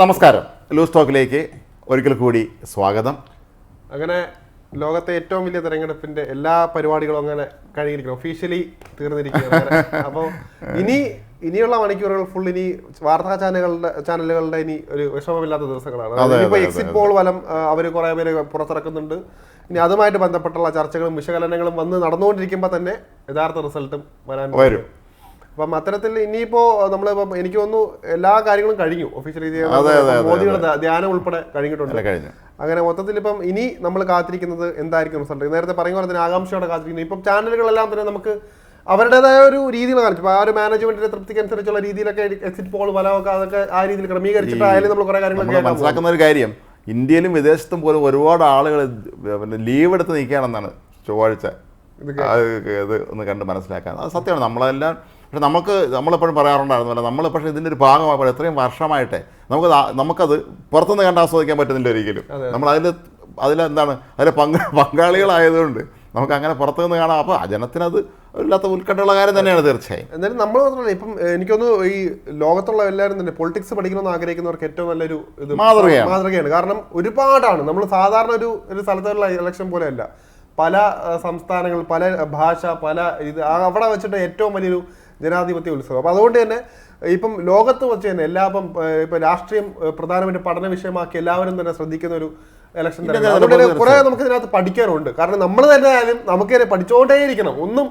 നമസ്കാരം. ലൂസ് ടോക്കിലേക്ക് ഒരിക്കൽ കൂടി സ്വാഗതം. അങ്ങനെ ലോകത്തെ ഏറ്റവും വലിയ തെരഞ്ഞെടുപ്പിന്റെ എല്ലാ പരിപാടികളും അങ്ങനെ കഴിഞ്ഞിരിക്കുന്നു. ഒഫീഷ്യലി തീർന്നിരിക്കുകയാണ് അപ്പോൾ ഇനി ഇനിയുള്ള മണിക്കൂറുകൾ ഫുൾ ഇനി വാർത്താ ചാനലുകളുടെ ചാനലുകളുടെ ഇനി ഒരു വിഷമമില്ലാത്ത ദിവസങ്ങളാണ്. അതെ, എക്സിറ്റ് പോൾ ഫലം അവർ കുറേ പേര് പുറത്തിറക്കുന്നുണ്ട്. ഇനി അതുമായിട്ട് ബന്ധപ്പെട്ടുള്ള ചർച്ചകളും വിശകലനങ്ങളും വന്ന് നടന്നുകൊണ്ടിരിക്കുമ്പോൾ തന്നെ യഥാർത്ഥ റിസൾട്ടും വരാൻ വരും. അപ്പം അത്തരത്തിൽ ഇനിയിപ്പോ നമ്മളിപ്പം എനിക്ക് തോന്നുന്നു എല്ലാ കാര്യങ്ങളും കഴിഞ്ഞു. ഒഫീഷ്യലി അതെ, മോദിയുടെ ധ്യാനം ഉൾപ്പെടെ കഴിഞ്ഞിട്ടുണ്ട്. കഴിഞ്ഞു. അങ്ങനെ മൊത്തത്തിൽ ഇപ്പം ഇനി നമ്മൾ കാത്തിരിക്കുന്നത് എന്തായിരിക്കും റിസൾട്ട് നേരത്തെ പറയുന്ന പോലെ തന്നെ ആകാംക്ഷയോടെ കാത്തിരിക്കുന്നത് ഇപ്പം ചാനലുകളെല്ലാം തന്നെ നമുക്ക് അവരുടേതായ ഒരു രീതിയിൽ കാണിച്ചു ആ ഒരു മാനേജ്മെന്റിന്റെ തൃപ്തിക്ക് അനുസരിച്ചുള്ള രീതിയിലൊക്കെ എക്സിറ്റ് പോൾ ഫലമൊക്കെ അതൊക്കെ ആ രീതിയിൽ ക്രമീകരിച്ചിട്ടായാലും നമ്മൾ കുറെ കാര്യങ്ങൾ മനസ്സിലാക്കുന്ന ഒരു കാര്യം ഇന്ത്യയിലും വിദേശത്തും പോലും ഒരുപാട് ആളുകൾ പിന്നെ ലീവ് എടുത്ത് നിൽക്കുകയാണെന്നാണ് ചൊവ്വാഴ്ച. ഇത് ഒന്ന് കണ്ട് മനസ്സിലാക്കാൻ. അത് സത്യമാണ്. നമ്മളെല്ലാം പക്ഷെ നമുക്ക് നമ്മളെപ്പോഴും പറയാറുണ്ടായിരുന്നല്ലോ നമ്മൾ പക്ഷേ ഇതിന്റെ ഒരു ഭാഗമായപ്പോൾ എത്രയും വർഷമായിട്ടെ നമുക്ക് നമുക്കത് പുറത്തുനിന്ന് കണ്ട് ആസ്വദിക്കാൻ പറ്റുന്നില്ല ഒരിക്കലും. നമ്മൾ അതിൽ അതിലെന്താണ് അതിലെ പങ്ക് പങ്കാളികളായതുകൊണ്ട് നമുക്ക് അങ്ങനെ പുറത്തു നിന്ന് കാണാം. അപ്പോൾ ജനത്തിനത് ഇല്ലാത്ത ഉത്കണ്ഠയുള്ള കാര്യം തന്നെയാണ് തീർച്ചയായും. എന്നാലും നമ്മൾ മാത്രമല്ല ഇപ്പം എനിക്കൊന്ന് ഈ ലോകത്തുള്ള എല്ലാവരും തന്നെ പൊളിറ്റിക്സ് പഠിക്കണമെന്ന് ആഗ്രഹിക്കുന്നവർക്ക് ഏറ്റവും നല്ലൊരു ഇത് മാതൃകയാണ്. മാതൃകയാണ്. കാരണം ഒരുപാടാണ്. നമ്മൾ സാധാരണ ഒരു ഒരു സ്ഥലത്തുള്ള ഇലക്ഷൻ പോലെയല്ല. പല സംസ്ഥാനങ്ങൾ പല ഭാഷ പല ഇത് അവിടെ വെച്ചിട്ട് ഏറ്റവും വലിയൊരു ജനാധിപത്യ ഉത്സവം. അപ്പൊ അതുകൊണ്ട് തന്നെ ഇപ്പം ലോകത്ത് വെച്ച് തന്നെ എല്ലാ ഇപ്പം ഇപ്പം രാഷ്ട്രീയം പ്രധാനമായിട്ട് പഠന വിഷയമാക്കി എല്ലാവരും തന്നെ ശ്രദ്ധിക്കുന്ന ഒരു ഇലക്ഷൻ തന്നെ കുറെ നമുക്ക് ഇതിനകത്ത് പഠിക്കാനുണ്ട് കാരണം നമ്മൾ തന്നെ ആയാലും നമുക്ക് തന്നെ പഠിച്ചുകൊണ്ടേ ഇരിക്കണം. ഒന്നും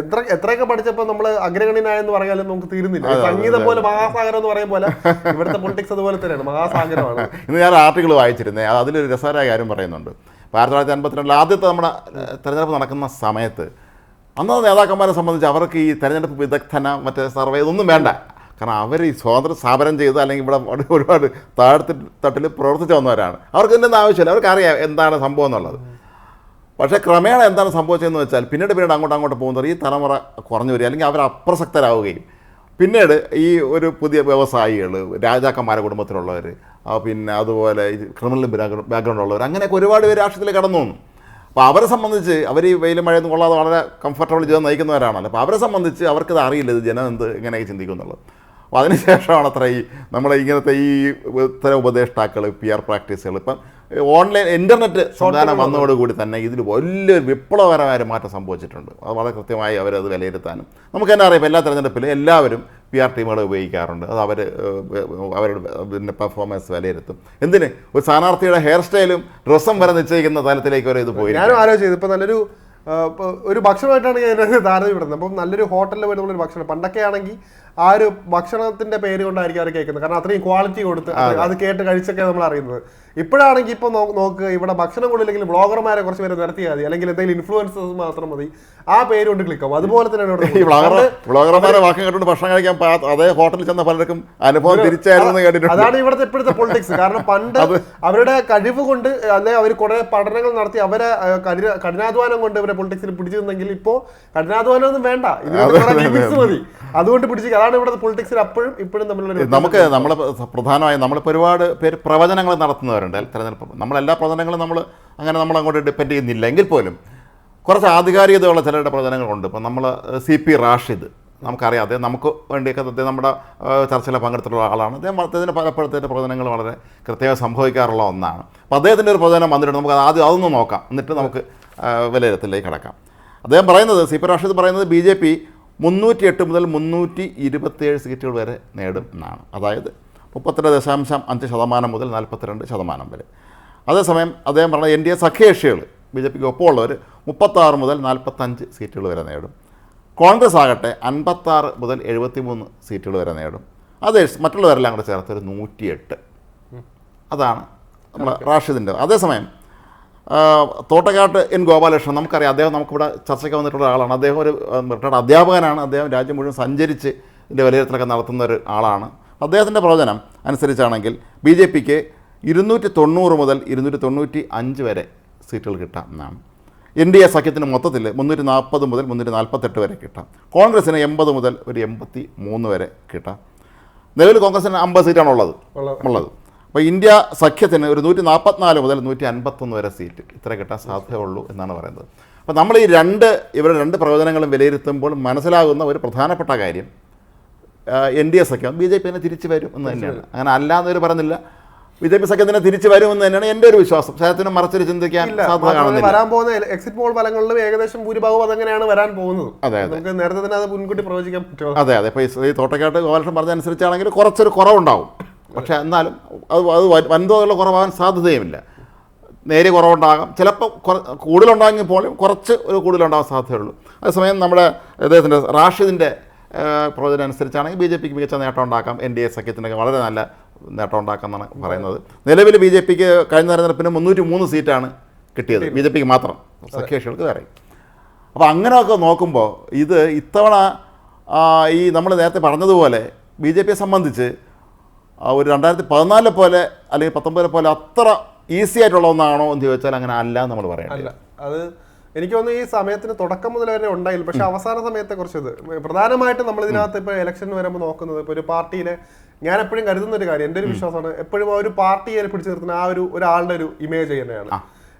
എത്ര എത്രയൊക്കെ പഠിച്ചപ്പോൾ നമ്മൾ അഗ്രഗണ്യനായെന്ന് പറഞ്ഞാലും നമുക്ക് തീരുന്നില്ല. സംഗീതം പോലെ മഹാസാഗരം എന്ന് പറയും പോലെ ഇവിടുത്തെ പൊളിറ്റിക്സ് അതുപോലെ തന്നെയാണ്. മഹാസാഗരമാണ്. ഇന്ന് ഞാൻ ആർട്ടിക്കിൾ വായിച്ചിരുന്നേ. അത് അതിലൊരു രസകരമായ കാര്യം പറയുന്നുണ്ട്. ആയിരത്തി തൊള്ളായിരത്തി അൻപത്തിരണ്ടിൽ ആദ്യത്തെ നമ്മുടെ തെരഞ്ഞെടുപ്പ് നടക്കുന്ന സമയത്ത് അന്ന് നേതാക്കന്മാരെ സംബന്ധിച്ച് അവർക്ക് ഈ തെരഞ്ഞെടുപ്പ് വിദഗ്ധന മറ്റേ സർവേ ഇതൊന്നും വേണ്ട. കാരണം അവർ ഈ സ്വാതന്ത്ര്യ സ്ഥാപനം ചെയ്ത് അല്ലെങ്കിൽ ഇവിടെ ഒരു- ഒരുപാട് താഴ്ത്തി തട്ടിൽ പ്രവർത്തിച്ച് വന്നവരാണ്. അവർക്ക് ഇതിന്റെ ആവശ്യമില്ല. അവർക്കറിയാം എന്താണ് സംഭവം എന്നുള്ളത്. പക്ഷേ ക്രമേണ എന്താണ് സംഭവിച്ചതെന്ന് വെച്ചാൽ പിന്നീട് പിന്നീട് അങ്ങോട്ട് അങ്ങോട്ട് പോകുന്നത് ഈ തലമുറ കുറഞ്ഞു വരിക അല്ലെങ്കിൽ അവർ അപ്രസക്തരാവുകയും. പിന്നീട് ഈ ഒരു പുതിയ വ്യവസായികൾ രാജാക്കന്മാരുടെ കുടുംബത്തിലുള്ളവർ പിന്നെ അതുപോലെ ക്രിമിനൽ ബാക്ക്ഗ്രൗണ്ട് ഉള്ളവർ അങ്ങനെയൊക്കെ ഒരുപാട് പേര് രാഷ്ട്രീയത്തിൽ കടന്നു. വന്നു അപ്പോൾ അവരെ സംബന്ധിച്ച് അവർ ഈ വെയിലും മഴയൊന്നും കൊള്ളാതെ വളരെ കംഫർട്ടബിൾ ജീവിതം നയിക്കുന്നവരാണല്ലോ. അപ്പോൾ അവരെ സംബന്ധിച്ച് അവർക്കത് അറിയില്ല ഇത് ജനം എന്ത് എങ്ങനെയൊക്കെ ചിന്തിക്കുന്നുള്ളത് അപ്പോൾ അതിനുശേഷമാണ് അത്ര ഈ നമ്മളെ ഇങ്ങനത്തെ ഈ ഇത്തരം ഉപദേഷ്ടാക്കൾ പി ആർ പ്രാക്ടീസുകൾ ഇപ്പം ഓൺലൈൻ ഇന്റർനെറ്റ് സംവിധാനം വന്നതോടുകൂടി തന്നെ ഇതിൽ വലിയൊരു വിപ്ലവകരമായ മാറ്റം സംഭവിച്ചിട്ടുണ്ട്. അത് വളരെ കൃത്യമായി അവരത് വിലയിരുത്താനും. നമുക്ക് തന്നെ അറിയാം എല്ലാ തെരഞ്ഞെടുപ്പിലും എല്ലാവരും പി ആർ ടീമുകളെ ഉപയോഗിക്കാറുണ്ട്. അത് അവർ അവരുടെ പിന്നെ പെർഫോമൻസ് വിലയിരുത്തും. എന്തിന്? ഒരു സ്ഥാനാർത്ഥിയുടെ ഹെയർ സ്റ്റൈലും ഡ്രസ്സും വരെ നിശ്ചയിക്കുന്ന തലത്തിലേക്ക് വരെ ഇത് പോയി ഞാനും ആലോചിച്ചത് ഇപ്പം നല്ലൊരു ഒരു ഭക്ഷണമായിട്ടാണ് ഞാൻ താരതമ്യപ്പെടുന്നത് അപ്പം നല്ലൊരു ഹോട്ടലിൽ പോയി നമ്മളൊരു ഭക്ഷണം. പണ്ടൊക്കെ ആണെങ്കിൽ ആ ഒരു ഭക്ഷണത്തിന്റെ പേര് കൊണ്ടായിരിക്കും അവർ കേൾക്കുന്നത്. കാരണം അത്രയും ക്വാളിറ്റി കൊടുത്ത് അത്. അത് കേട്ട് കഴിച്ചൊക്കെ നമ്മൾ അറിയുന്നത് ഇപ്പോഴാണെങ്കിൽ ഇപ്പോൾ നോക്കുക നോക്ക് ഇവിടെ ഭക്ഷണം കൊണ്ടില്ലെങ്കിൽ ബ്ലോഗർമാരെ കുറച്ച് പേര് നിർത്തിയാൽ മതി. അല്ലെങ്കിൽ എന്തെങ്കിലും ഇൻഫ്ലുവൻസേഴ്സ് മാത്രം മതി. ആ പേര് കൊണ്ട് ക്ലിക്ക് ആവും. അതുപോലെ തന്നെ ഈ ബ്ലോഗർമാരെ വാക്ക് കേട്ടുകൊണ്ട് ഭക്ഷണം കഴിക്കാൻ അതേ ഹോട്ടലിൽ ചെന്ന പലർക്കും അനുഭവം തിരിച്ചായിരുന്നു കേട്ടിട്ടുണ്ട്. അതാണ് ഇവിടുത്തെ ഇപ്പോഴത്തെ പൊളിറ്റിക്സ് കാരണം പണ്ട് അവരുടെ കഴിവ് കൊണ്ട് അല്ലെങ്കിൽ അവർ കുറെ പഠനങ്ങൾ നടത്തി അവരെ കഠിനാധ്വാനം കൊണ്ട് ഇവരെ പൊളിറ്റിക്സിൽ പിടിച്ചു നിന്നെങ്കിൽ ഇപ്പോ കഠിനാധ്വാനം ഒന്നും വേണ്ട മതി. അതുകൊണ്ട് പിടിച്ചു അതാണ് ഇവിടുത്തെ പൊളിറ്റിക്സിൽ അപ്പോഴും ഇപ്പോഴും തമ്മിലുള്ള നമുക്ക് നമ്മൾ പ്രധാനമായും നമ്മളിപ്പോൾ ഒരുപാട് പേര് പ്രവചനങ്ങൾ നടത്തുന്നവരുണ്ട് തെരഞ്ഞെടുപ്പ് നമ്മളെല്ലാ പ്രവർത്തനങ്ങളും നമ്മൾ അങ്ങനെ നമ്മൾ അങ്ങോട്ട് ഡിപ്പെൻഡ് ചെയ്യുന്നില്ല. എങ്കിൽ പോലും കുറച്ച് ആധികാരികതയുള്ള ചിലരുടെ പ്രവർത്തനങ്ങളുണ്ട്. ഇപ്പം നമ്മൾ സി പി റാഷിദ്. നമുക്കറിയാം അദ്ദേഹം നമുക്ക് വേണ്ടിയൊക്കെ അദ്ദേഹം നമ്മുടെ ചർച്ചയിൽ പങ്കെടുത്തിട്ടുള്ള ആളാണ്. അദ്ദേഹം അദ്ദേഹത്തിന്റെ പലപ്പോഴത്തെ പ്രവചനങ്ങൾ വളരെ കൃത്യമായി സംഭവിക്കാറുള്ള ഒന്നാണ്. അപ്പോൾ അദ്ദേഹത്തിന്റെ ഒരു പ്രവചനം വന്നിട്ടുണ്ട്. നമുക്ക് ആദ്യം അതൊന്ന് നോക്കാം. എന്നിട്ട് നമുക്ക് വിലയിരുത്തലേക്ക് കടക്കാം. അദ്ദേഹം പറയുന്നത് സി പി റാഷിദ് പറയുന്നത് ബി ജെ പി മുന്നൂറ്റി എട്ട് മുതൽ മുന്നൂറ്റി ഇരുപത്തിയേഴ് സീറ്റുകൾ വരെ നേടും എന്നാണ്. അതായത് മുപ്പത്തെട്ട് ദശാംശം അഞ്ച് ശതമാനം മുതൽ നാൽപ്പത്തിരണ്ട് ശതമാനം വരെ. അതേസമയം അദ്ദേഹം പറഞ്ഞ എൻ ഡി എ സഖ്യകക്ഷികൾ ബി ജെ പിക്ക് ഒപ്പമുള്ളവർ മുപ്പത്താറ് മുതൽ നാൽപ്പത്തഞ്ച് സീറ്റുകൾ വരെ നേടും. കോൺഗ്രസ് ആകട്ടെ അൻപത്താറ് മുതൽ എഴുപത്തിമൂന്ന് സീറ്റുകൾ വരെ നേടും. അത് മറ്റുള്ളവരെല്ലാം കൂടെ ചേർത്ത് ഒരു നൂറ്റിയെട്ട്. അതാണ് നമ്മുടെ റാഷിദിന്റെ അതേസമയം തോട്ടക്കാട്ട് എൻ ഗോപാലകൃഷ്ണൻ നമുക്കറിയാം അദ്ദേഹം നമുക്കിവിടെ ചർച്ചയ്ക്ക് വന്നിട്ടുള്ള ഒരാളാണ് അദ്ദേഹം ഒരു റിട്ടയർഡ് അധ്യാപകനാണ്. അദ്ദേഹം രാജ്യം മുഴുവൻ സഞ്ചരിച്ച് ഇതിന്റെ വിലയിരുത്തലൊക്കെ നടത്തുന്ന ഒരു ആളാണ്. അദ്ദേഹത്തിന്റെ പ്രവചനം അനുസരിച്ചാണെങ്കിൽ ബി ജെ പിക്ക് ഇരുന്നൂറ്റി തൊണ്ണൂറ് മുതൽ ഇരുന്നൂറ്റി തൊണ്ണൂറ്റി അഞ്ച് വരെ സീറ്റുകൾ കിട്ടാം എന്നാണ്. എൻ ഡി എ സഖ്യത്തിന് മൊത്തത്തിൽ മുന്നൂറ്റി നാൽപ്പത് മുതൽ മുന്നൂറ്റി നാൽപ്പത്തെട്ട് വരെ കിട്ടാം. കോൺഗ്രസിന് എൺപത് മുതൽ ഒരു എൺപത്തി മൂന്ന് വരെ കിട്ടാം. നിലവിൽ കോൺഗ്രസിന് അമ്പത് സീറ്റാണ് ഉള്ളത്. ഉള്ളത്. ഉള്ളത് അപ്പോൾ ഇന്ത്യ സഖ്യത്തിന് ഒരു നൂറ്റി നാൽപ്പത്തിനാല് മുതൽ നൂറ്റി അൻപത്തൊന്ന് വരെ സീറ്റ് ഇത്ര കിട്ടാൻ സാധ്യതയുള്ളൂ എന്നാണ് പറയുന്നത്. അപ്പോൾ നമ്മൾ ഈ രണ്ട് ഇവരുടെ രണ്ട് പ്രവചനങ്ങളും വിലയിരുത്തുമ്പോൾ മനസ്സിലാകുന്ന ഒരു പ്രധാനപ്പെട്ട കാര്യം എൻ ഡി എ സഖ്യം. ബി ജെ പി തന്നെ തിരിച്ചു വരും എന്ന് തന്നെയാണ്. അങ്ങനെ അല്ലാന്നവർ പറഞ്ഞില്ല. ബി ജെ പി സഖ്യം തന്നെ തിരിച്ചു വരുമെന്ന് തന്നെയാണ് എന്റെ ഒരു വിശ്വാസം. സഖ്യത്തിന് മറച്ചൊരു ചിന്തിക്കാൻ സാധ്യത കാണുന്നില്ല. വരാൻ പോകുന്ന എക്സിറ്റ് പോൾ ഫലങ്ങളിലും ഏകദേശം ഭൂരിഭാഗവും അതങ്ങനെയാണ് വരാൻ പോകുന്നത്. അതെ, നമുക്ക് നേരത്തെ തന്നെ അത് മുൻകൂട്ടി പ്രവചിക്കാൻ പറ്റുമോ? അതെ അതെ. ഇപ്പോൾ ഈ തോട്ടക്കാട്ട് ഗോപാലകൃഷ്ണൻ പറഞ്ഞ അനുസരിച്ചാണെങ്കിൽ കുറച്ചൊരു കുറവുണ്ടാവും. പക്ഷേ എന്നാലും അത് അത് വൻ- വൻതോതിലുള്ള കുറവാകാൻ സാധ്യതയുമില്ല. നേരെ കുറവുണ്ടാകാം. ചിലപ്പോൾ കൂടുതലുണ്ടാകുമ്പോൾ കുറച്ച് ഒരു കൂടുതലുണ്ടാകാൻ സാധ്യതയുള്ളൂ. അതേസമയം നമ്മുടെ അദ്ദേഹത്തിന്റെ റാഷിദിന്റെ പ്രവചനം അനുസരിച്ചാണെങ്കിൽ ബി ജെ പിക്ക് മികച്ച നേട്ടം ഉണ്ടാക്കാം. എൻ ഡി എ സഖ്യത്തിനൊക്കെ വളരെ നല്ല നേട്ടം ഉണ്ടാക്കാം എന്നാണ് പറയുന്നത്. നിലവിൽ ബി ജെ പിക്ക് കഴിഞ്ഞ തെരഞ്ഞെടുപ്പിന് മുന്നൂറ്റി മൂന്ന് സീറ്റാണ് കിട്ടിയത്. ബി ജെ പിക്ക് മാത്രം. സഖ്യകക്ഷികൾക്ക് വേറെ അപ്പോൾ അങ്ങനെയൊക്കെ നോക്കുമ്പോൾ ഇത് ഇത്തവണ ഈ നമ്മൾ നേരത്തെ പറഞ്ഞതുപോലെ ബി ജെ പിയെ സംബന്ധിച്ച് ഒരു രണ്ടായിരത്തി പതിനാലിലെ പോലെ അല്ലെങ്കിൽ പത്തൊമ്പതിലെ പോലെ അത്ര ഈസി ആയിട്ടുള്ള ഒന്നാണോ എന്ന് ചോദിച്ചാൽ അങ്ങനെ അല്ല എന്ന് നമ്മൾ അല്ല. അത് എനിക്ക് തോന്നുന്നു ഈ സമയത്തിന് തുടക്കം മുതൽ വരെ ഉണ്ടായില്ല. പക്ഷെ അവസാന സമയത്തെ കുറിച്ച് ഇത് പ്രധാനമായിട്ടും നമ്മൾ ഇതിനകത്ത് ഇപ്പൊ ഇലക്ഷൻ വരുമ്പോൾ നോക്കുന്നത് ഇപ്പൊ ഒരു പാർട്ടിയിലെ ഞാൻ എപ്പോഴും കരുതുന്ന ഒരു കാര്യം എന്റെ ഒരു വിശ്വാസമാണ് എപ്പോഴും ആ ഒരു പാർട്ടിയെ പിടിച്ചു നിർത്തുന്ന ആ ഒരു ഒരാളുടെ ഒരു ഇമേജ് തന്നെയാണ്.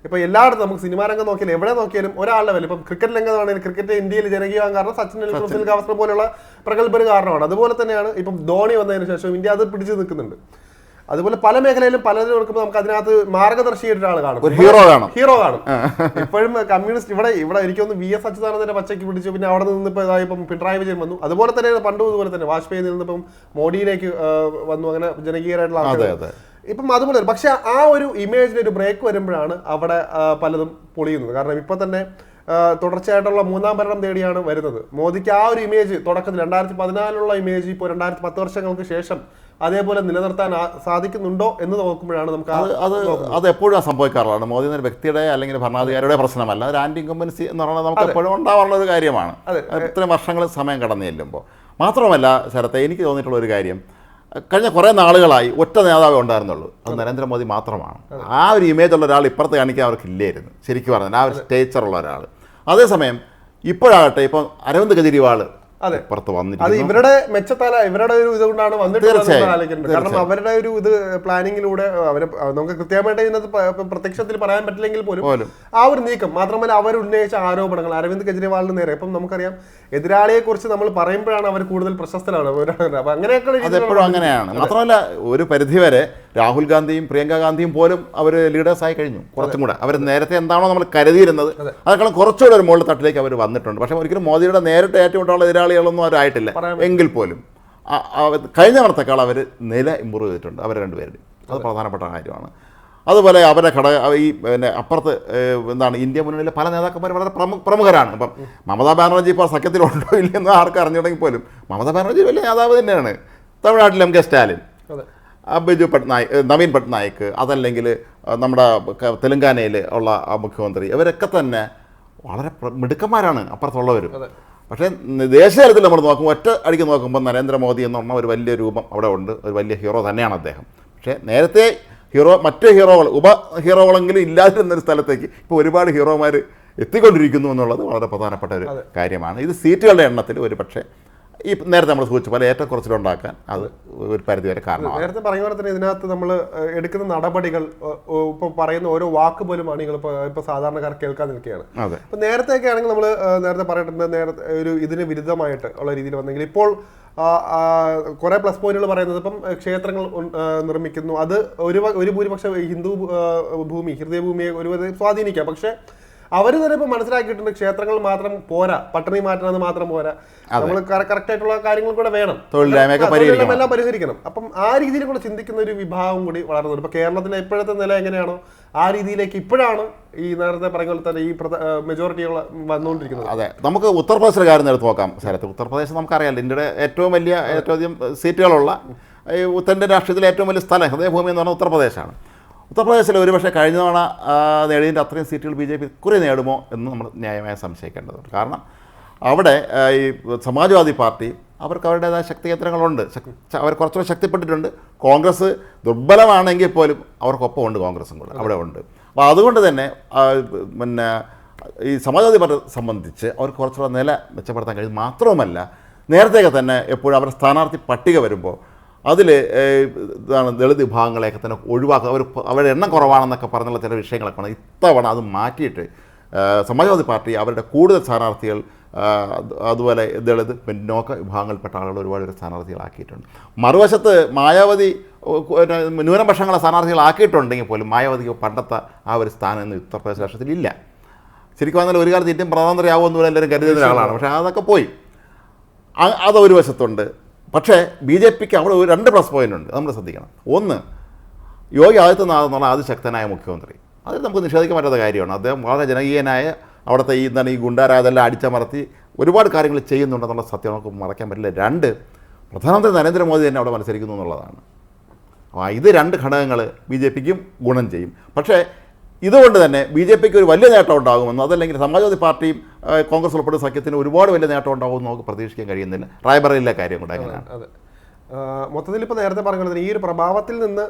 ഇപ്പൊ എല്ലായിടത്തും നമുക്ക് സിനിമാ രംഗം നോക്കിയാലും എവിടെ നോക്കിയാലും ഒരാളുടെ വില ഇപ്പം ക്രിക്കറ്റ് രംഗമാണെങ്കിൽ ക്രിക്കറ്റ് ഇന്ത്യയിൽ ജനകീയമാകാൻ കാരണം സച്ചിൻ ടെണ്ടുൽക്കർ സുനിൽ ഗാവസ്കർ പോലുള്ള പ്രഗത്ഭര് കാരണമാണ്. അതുപോലെ തന്നെയാണ് ഇപ്പം ധോണി വന്നതിന് ശേഷം ഇന്ത്യ അത് പിടിച്ചു നിൽക്കുന്നുണ്ട്. അതുപോലെ പല മേഖലയിലും പലതിനും നോക്കുമ്പോൾ നമുക്ക് അതിനകത്ത് മാർഗദർശിയായിട്ട് ഒരാൾ കാണും. ഒരു ഹീറോ കാണും. ഹീറോ കാണും. ഇപ്പോഴും കമ്മ്യൂണിസ്റ്റ് ഇവിടെ ഇവിടെ എനിക്കൊന്ന് വി എസ് അച്യുതാനന്ദന്റെ പച്ചയ്ക്ക് പിടിച്ചു പിന്നെ അവിടെ നിന്ന് ഇപ്പോൾ ഇപ്പം പിണറായി വിജയൻ വന്നു. അതുപോലെ തന്നെ പണ്ടും ഇതുപോലെ തന്നെ. വാജ്പേയി നിന്നിപ്പം മോഡിയിലേക്ക് വന്നു. അങ്ങനെ ജനകീയരായിട്ടുള്ള ആൾക്കാർ അതെ. ഇപ്പം അതുപോലെ. പക്ഷെ ആ ഒരു ഇമേജിന് ഒരു ബ്രേക്ക് വരുമ്പോഴാണ് അവിടെ പലതും പൊളിയുന്നത്. കാരണം ഇപ്പൊ തന്നെ തുടർച്ചയായിട്ടുള്ള മൂന്നാം ഭരണം തേടിയാണ് വരുന്നത്. മോദിക്ക് ആ ഒരു ഇമേജ് തുടക്കത്തിൽ രണ്ടായിരത്തി പതിനാലിലുള്ള ഇമേജ് ഇപ്പോൾ രണ്ടായിരത്തി പത്ത് വർഷങ്ങൾക്ക് ശേഷം അതേപോലെ നിലനിർത്താൻ സാധിക്കുന്നുണ്ടോ എന്ന് നോക്കുമ്പോഴാണ് നമുക്ക് അത് അത് എപ്പോഴും സംഭവിക്കാറുള്ളതാണ് മോദി എന്ന വ്യക്തിയുടെ അല്ലെങ്കിൽ ഭരണാധികാരിയുടെ പ്രശ്നമല്ല. ഒരു ആന്റി ഇൻകമ്പൻസി എന്ന് പറയുന്നത് നമുക്ക് എപ്പോഴും ഉണ്ടാവാറുള്ള ഒരു കാര്യമാണ്. ഇത്രയും വർഷങ്ങൾ സമയം കടന്നു ചെല്ലുമ്പോൾ. മാത്രമല്ല ശരത്തെ എനിക്ക് തോന്നിയിട്ടുള്ള ഒരു കാര്യം. കഴിഞ്ഞ കുറേ നാളുകളായി ഒറ്റ നേതാവേ ഉണ്ടായിരുന്നുള്ളൂ. അത് നരേന്ദ്രമോദി മാത്രമാണ്. ആ ഒരു ഇമേജ് ഉള്ള ഒരാൾ ഇപ്പുറത്ത് കാണിക്കാൻ അവർക്ക് ഇല്ലായിരുന്നു ശരിക്കും പറഞ്ഞാൽ ആ ഒരു സ്റ്റേച്ചറുള്ള ഒരാൾ. അതേസമയം ഇപ്പോഴാകട്ടെ ഇപ്പം അരവിന്ദ് കെജ്രിവാൾ അതെ. പുറത്ത് അത് ഇവരുടെ മെച്ചത്തല ഇവരുടെ ഒരു ഇത് കൊണ്ടാണ് വന്നിട്ട് കാരണം അവരുടെ ഒരു ഇത് പ്ലാനിങ്ങിലൂടെ അവർ നമുക്ക് കൃത്യമായിട്ട് ഇതിനകത്ത് പ്രത്യക്ഷത്തിൽ പറയാൻ പറ്റില്ലെങ്കിൽ പോലും ആ ഒരു നീക്കം മാത്രമല്ല അവർ ഉന്നയിച്ച ആരോപണങ്ങൾ അരവിന്ദ് കെജ്രിവാളിന് നേരെ ഇപ്പം നമുക്കറിയാം എതിരാളിയെ കുറിച്ച് നമ്മൾ പറയുമ്പോഴാണ് അവർ കൂടുതൽ പ്രശസ്തരാണ്. അപ്പൊ അങ്ങനെയൊക്കെ അതെപ്പോഴും അങ്ങനെയാണ്. മാത്രമല്ല ഒരു പരിധിവരെ രാഹുൽ ഗാന്ധിയും പ്രിയങ്ക ഗാന്ധിയും പോലും അവർ ലീഡേഴ്സ് ആയി കഴിഞ്ഞു. കുറച്ചും കൂടെ. അവർ നേരത്തെ എന്താണോ നമ്മൾ കരുതിയിരുന്നത്. അതൊക്കെ കുറച്ചുകൂടെ ഒരു മുകളിൽ തട്ടിലേക്ക് അവർ വന്നിട്ടുണ്ട്. പക്ഷേ ഒരിക്കലും മോദിയുടെ നേരിട്ട് ഏറ്റുമുട്ടുള്ള എതിരാളികളൊന്നും അവരായിട്ടില്ല എങ്കിൽ പോലും കഴിഞ്ഞ വർത്തക്കാൾ അവർ നില ഇമ്പ്രൂവ് ചെയ്തിട്ടുണ്ട്. അവർ രണ്ടുപേരുടെയും അത് പ്രധാനപ്പെട്ട കാര്യമാണ്. അതുപോലെ അവരെ ഘടക ഈ പിന്നെ അപ്പുറത്ത് എന്താണ് ഇന്ത്യ മുന്നണിയിലെ പല നേതാക്കന്മാർ വളരെ പ്രമുഖ പ്രമുഖരാണ്. ഇപ്പം മമതാ ബാനർജി ഇപ്പോൾ സഖ്യത്തിലുണ്ടോ ഇല്ലെന്ന് ആർക്കും അറിഞ്ഞുണ്ടെങ്കിൽ പോലും മമതാ ബാനർജി വലിയ നേതാവ് തന്നെയാണ്. തമിഴ്നാട്ടിൽ എം കെ സ്റ്റാലിൻ. ബിജു പട്നായിക് നവീൻ പട്നായിക് അതല്ലെങ്കിൽ നമ്മുടെ തെലങ്കാനയിൽ ഉള്ള മുഖ്യമന്ത്രി ഇവരൊക്കെ തന്നെ വളരെ മിടുക്കന്മാരാണ് അപ്പുറത്തുള്ളവരും. പക്ഷേ ദേശീയ തലത്തിൽ നമ്മൾ നോക്കുമ്പോൾ ഒറ്റ അടിക്ക് നോക്കുമ്പോൾ നരേന്ദ്രമോദി എന്ന് പറഞ്ഞ ഒരു വലിയ രൂപം അവിടെ ഉണ്ട് ഒരു വലിയ ഹീറോ തന്നെയാണ് അദ്ദേഹം. പക്ഷേ നേരത്തെ ഹീറോ മറ്റു ഹീറോകൾ ഉപ ഹീറോകളെങ്കിലും ഇല്ലാതിരുന്നൊരു സ്ഥലത്തേക്ക് ഇപ്പോൾ ഒരുപാട് ഹീറോമാർ എത്തിക്കൊണ്ടിരിക്കുന്നു എന്നുള്ളത് വളരെ പ്രധാനപ്പെട്ട ഒരു കാര്യമാണ്. ഇത് സീറ്റുകളുടെ എണ്ണത്തിൽ ഒരു പക്ഷേ ഈ നേരത്തെ നമ്മൾ സൂചിച്ച പോലെ ഏറ്റക്കുറച്ചിലുണ്ടാക്കാൻ അത് ഒരു പരിധിവരെ കാരണം നേരത്തെ പറഞ്ഞ പോലെ തന്നെ ഇതിനകത്ത് നമ്മൾ എടുക്കുന്ന നടപടികൾ ഇപ്പൊ പറയുന്ന ഓരോ വാക്ക് പോലും അണികൾ ഇപ്പൊ സാധാരണക്കാർ കേൾക്കാൻ നിൽക്കുകയാണ്. അപ്പോൾ നേരത്തെയൊക്കെ ആണെങ്കിൽ നമ്മൾ നേരത്തെ പറഞ്ഞിട്ടുണ്ട് നേരത്തെ ഒരു ഇതിന് വിരുദ്ധമായിട്ട് ഉള്ള രീതിയിൽ വന്നെങ്കിൽ ഇപ്പോൾ കുറെ പ്ലസ് പോയിന്റുകൾ പറയുന്നത് ഇപ്പം ക്ഷേത്രങ്ങൾ നിർമ്മിക്കുന്നു. അത് ഒരു ഒരു ഭൂരിപക്ഷം ഹിന്ദു ഭൂമി ഹൃദയഭൂമിയെ ഒരു വിധം സ്വാധീനിക്കാം. പക്ഷെ അവർ തന്നെ ഇപ്പൊ മനസ്സിലാക്കിയിട്ടുണ്ട് ക്ഷേത്രങ്ങൾ മാത്രം പോരാ പട്ടിണി മാറ്റുന്നത് മാത്രം പോരാ. നമ്മൾ കറക്റ്റ് ആയിട്ടുള്ള കാര്യങ്ങൾ കൂടെ വേണം. എല്ലാം പരിഹരിക്കണം. അപ്പം ആ രീതിയിൽ കൂടെ ചിന്തിക്കുന്ന ഒരു വിഭാഗം കൂടി വളർന്നുണ്ട് ഇപ്പൊ കേരളത്തിലെ ഇപ്പോഴത്തെ നില എങ്ങനെയാണോ ആ രീതിയിലേക്ക് ഇപ്പോഴാണ് ഈ നേരത്തെ പറഞ്ഞ പോലെ തന്നെ ഈ മെജോറിറ്റി വന്നുകൊണ്ടിരിക്കുന്നത്. അതെ. നമുക്ക് ഉത്തർപ്രദേശിലെ കാര്യം എടുത്ത് നോക്കാം. സ്ഥലത്ത് ഉത്തർപ്രദേശ് നമുക്കറിയാം. ഇന്ത്യയുടെ ഏറ്റവും വലിയ ഏറ്റവും അധികം സീറ്റുകളുള്ള ഈ ഉത്തരേന്ത്യൻ രാഷ്ട്രീയത്തിലെ ഏറ്റവും വലിയ സ്ഥലം ഹൃദയഭൂമി എന്ന് പറഞ്ഞാൽ ഉത്തർപ്രദേശാണ്. ഉത്തർപ്രദേശിൽ ഒരുപക്ഷെ കഴിഞ്ഞ തവണ നേടിയതിന്റെ അത്രയും സീറ്റുകൾ ബി ജെ പി കുറെ നേടുമോ എന്ന് നമ്മൾ ന്യായമായി സംശയിക്കേണ്ടതുണ്ട്. കാരണം അവിടെ ഈ സമാജ്വാദി പാർട്ടി അവർക്ക് അവരുടേതായ ശക്തി കേന്ദ്രങ്ങളുണ്ട് അവർ കുറച്ചുകൂടെ ശക്തിപ്പെട്ടിട്ടുണ്ട്. കോൺഗ്രസ് ദുർബലമാണെങ്കിൽ പോലും അവർക്കൊപ്പം ഉണ്ട് കോൺഗ്രസും കൂടെ അവിടെ ഉണ്ട്. അപ്പോൾ അതുകൊണ്ട് തന്നെ പിന്നെ ഈ സമാജ്വാദി പാർട്ടി സംബന്ധിച്ച് അവർക്ക് കുറച്ചുകൂടെ നില മെച്ചപ്പെടുത്താൻ കഴിയും. മാത്രവുമല്ല നേരത്തെയൊക്കെ തന്നെ എപ്പോഴും അവരുടെ സ്ഥാനാർത്ഥി പട്ടിക വരുമ്പോൾ അതിൽ ഇതാണ് ദളിത് വിഭാഗങ്ങളെയൊക്കെ തന്നെ ഒഴിവാക്കുക. അവർ അവരുടെ എണ്ണം കുറവാണെന്നൊക്കെ പറഞ്ഞുള്ള ചില വിഷയങ്ങളൊക്കെ ആണ് ഇത്തവണ അത് മാറ്റിയിട്ട് സമാജ്വാദി പാർട്ടി അവരുടെ കൂടുതൽ സ്ഥാനാർത്ഥികൾ അതുപോലെ ദളിത് പിന്നോക്ക വിഭാഗങ്ങളിൽപ്പെട്ട ആളുകൾ ഒരുപാട് പേര് സ്ഥാനാർത്ഥികളാക്കിയിട്ടുണ്ട്. മറുവശത്ത് മായാവതി ന്യൂനപക്ഷങ്ങളെ സ്ഥാനാർത്ഥികളാക്കിയിട്ടുണ്ടെങ്കിൽ പോലും മായാവതിക്ക് പണ്ടത്തെ ആ ഒരു സ്ഥാനം ഇന്ന് ഉത്തർപ്രദേശ് രാഷ്ട്രത്തിലില്ല. ശരിക്കും പറഞ്ഞാൽ ഒരു കാലത്ത് ഇന്ത്യൻ പ്രധാനമന്ത്രിയാവുമെന്ന് എല്ലാവരും കരുതുന്ന ഒരാളാണ്. പക്ഷേ അതൊക്കെ പോയി. അതൊരു വശത്തുണ്ട്. പക്ഷേ ബി ജെ പിക്ക് അവിടെ ഒരു രണ്ട് പ്ലസ് പോയിന്റ് ഉണ്ട്. നമ്മൾ ശ്രദ്ധിക്കണം. ഒന്ന് യോഗി ആദിത്യനാഥ് എന്ന് പറഞ്ഞാൽ അതിശക്തനായ മുഖ്യമന്ത്രി. അത് നമുക്ക് നിഷേധിക്കാൻ പറ്റാത്ത കാര്യമാണ്. അദ്ദേഹം വളരെ ജനകീയനായ അവിടുത്തെ ഈ എന്താണ് ഈ ഗുണ്ടാരാതെല്ലാം അടിച്ചമർത്തി ഒരുപാട് കാര്യങ്ങൾ ചെയ്യുന്നുണ്ടെന്നുള്ള സത്യം നമുക്ക് മറക്കാൻ പറ്റില്ല. രണ്ട് പ്രധാനമന്ത്രി നരേന്ദ്രമോദി തന്നെ അവിടെ മത്സരിക്കുന്നു എന്നുള്ളതാണ്. അപ്പോൾ ഇത് രണ്ട് ഘടകങ്ങൾ ബി ജെ പിക്കും ഗുണം ചെയ്യും. പക്ഷേ ഇതുകൊണ്ട് തന്നെ ബി ജെ പിക്ക് ഒരു വലിയ നേട്ടം ഉണ്ടാകുമെന്ന് അതല്ലെങ്കിൽ സമാജ്വാദി പാർട്ടിയും കോൺഗ്രസ് ഉൾപ്പെടെ സഖ്യത്തിന് ഒരുപാട് വലിയ നേട്ടം ഉണ്ടാകുമെന്ന് നമുക്ക് പ്രതീക്ഷിക്കാൻ കഴിയുന്നില്ല. റായ്ബറയിലെ കാര്യം കൂടെ അങ്ങനെയാണ്. അതെ. മൊത്തത്തിൽ ഇപ്പോൾ നേരത്തെ പറഞ്ഞു തന്നെ ഈ ഒരു പ്രഭാവത്തിൽ നിന്ന്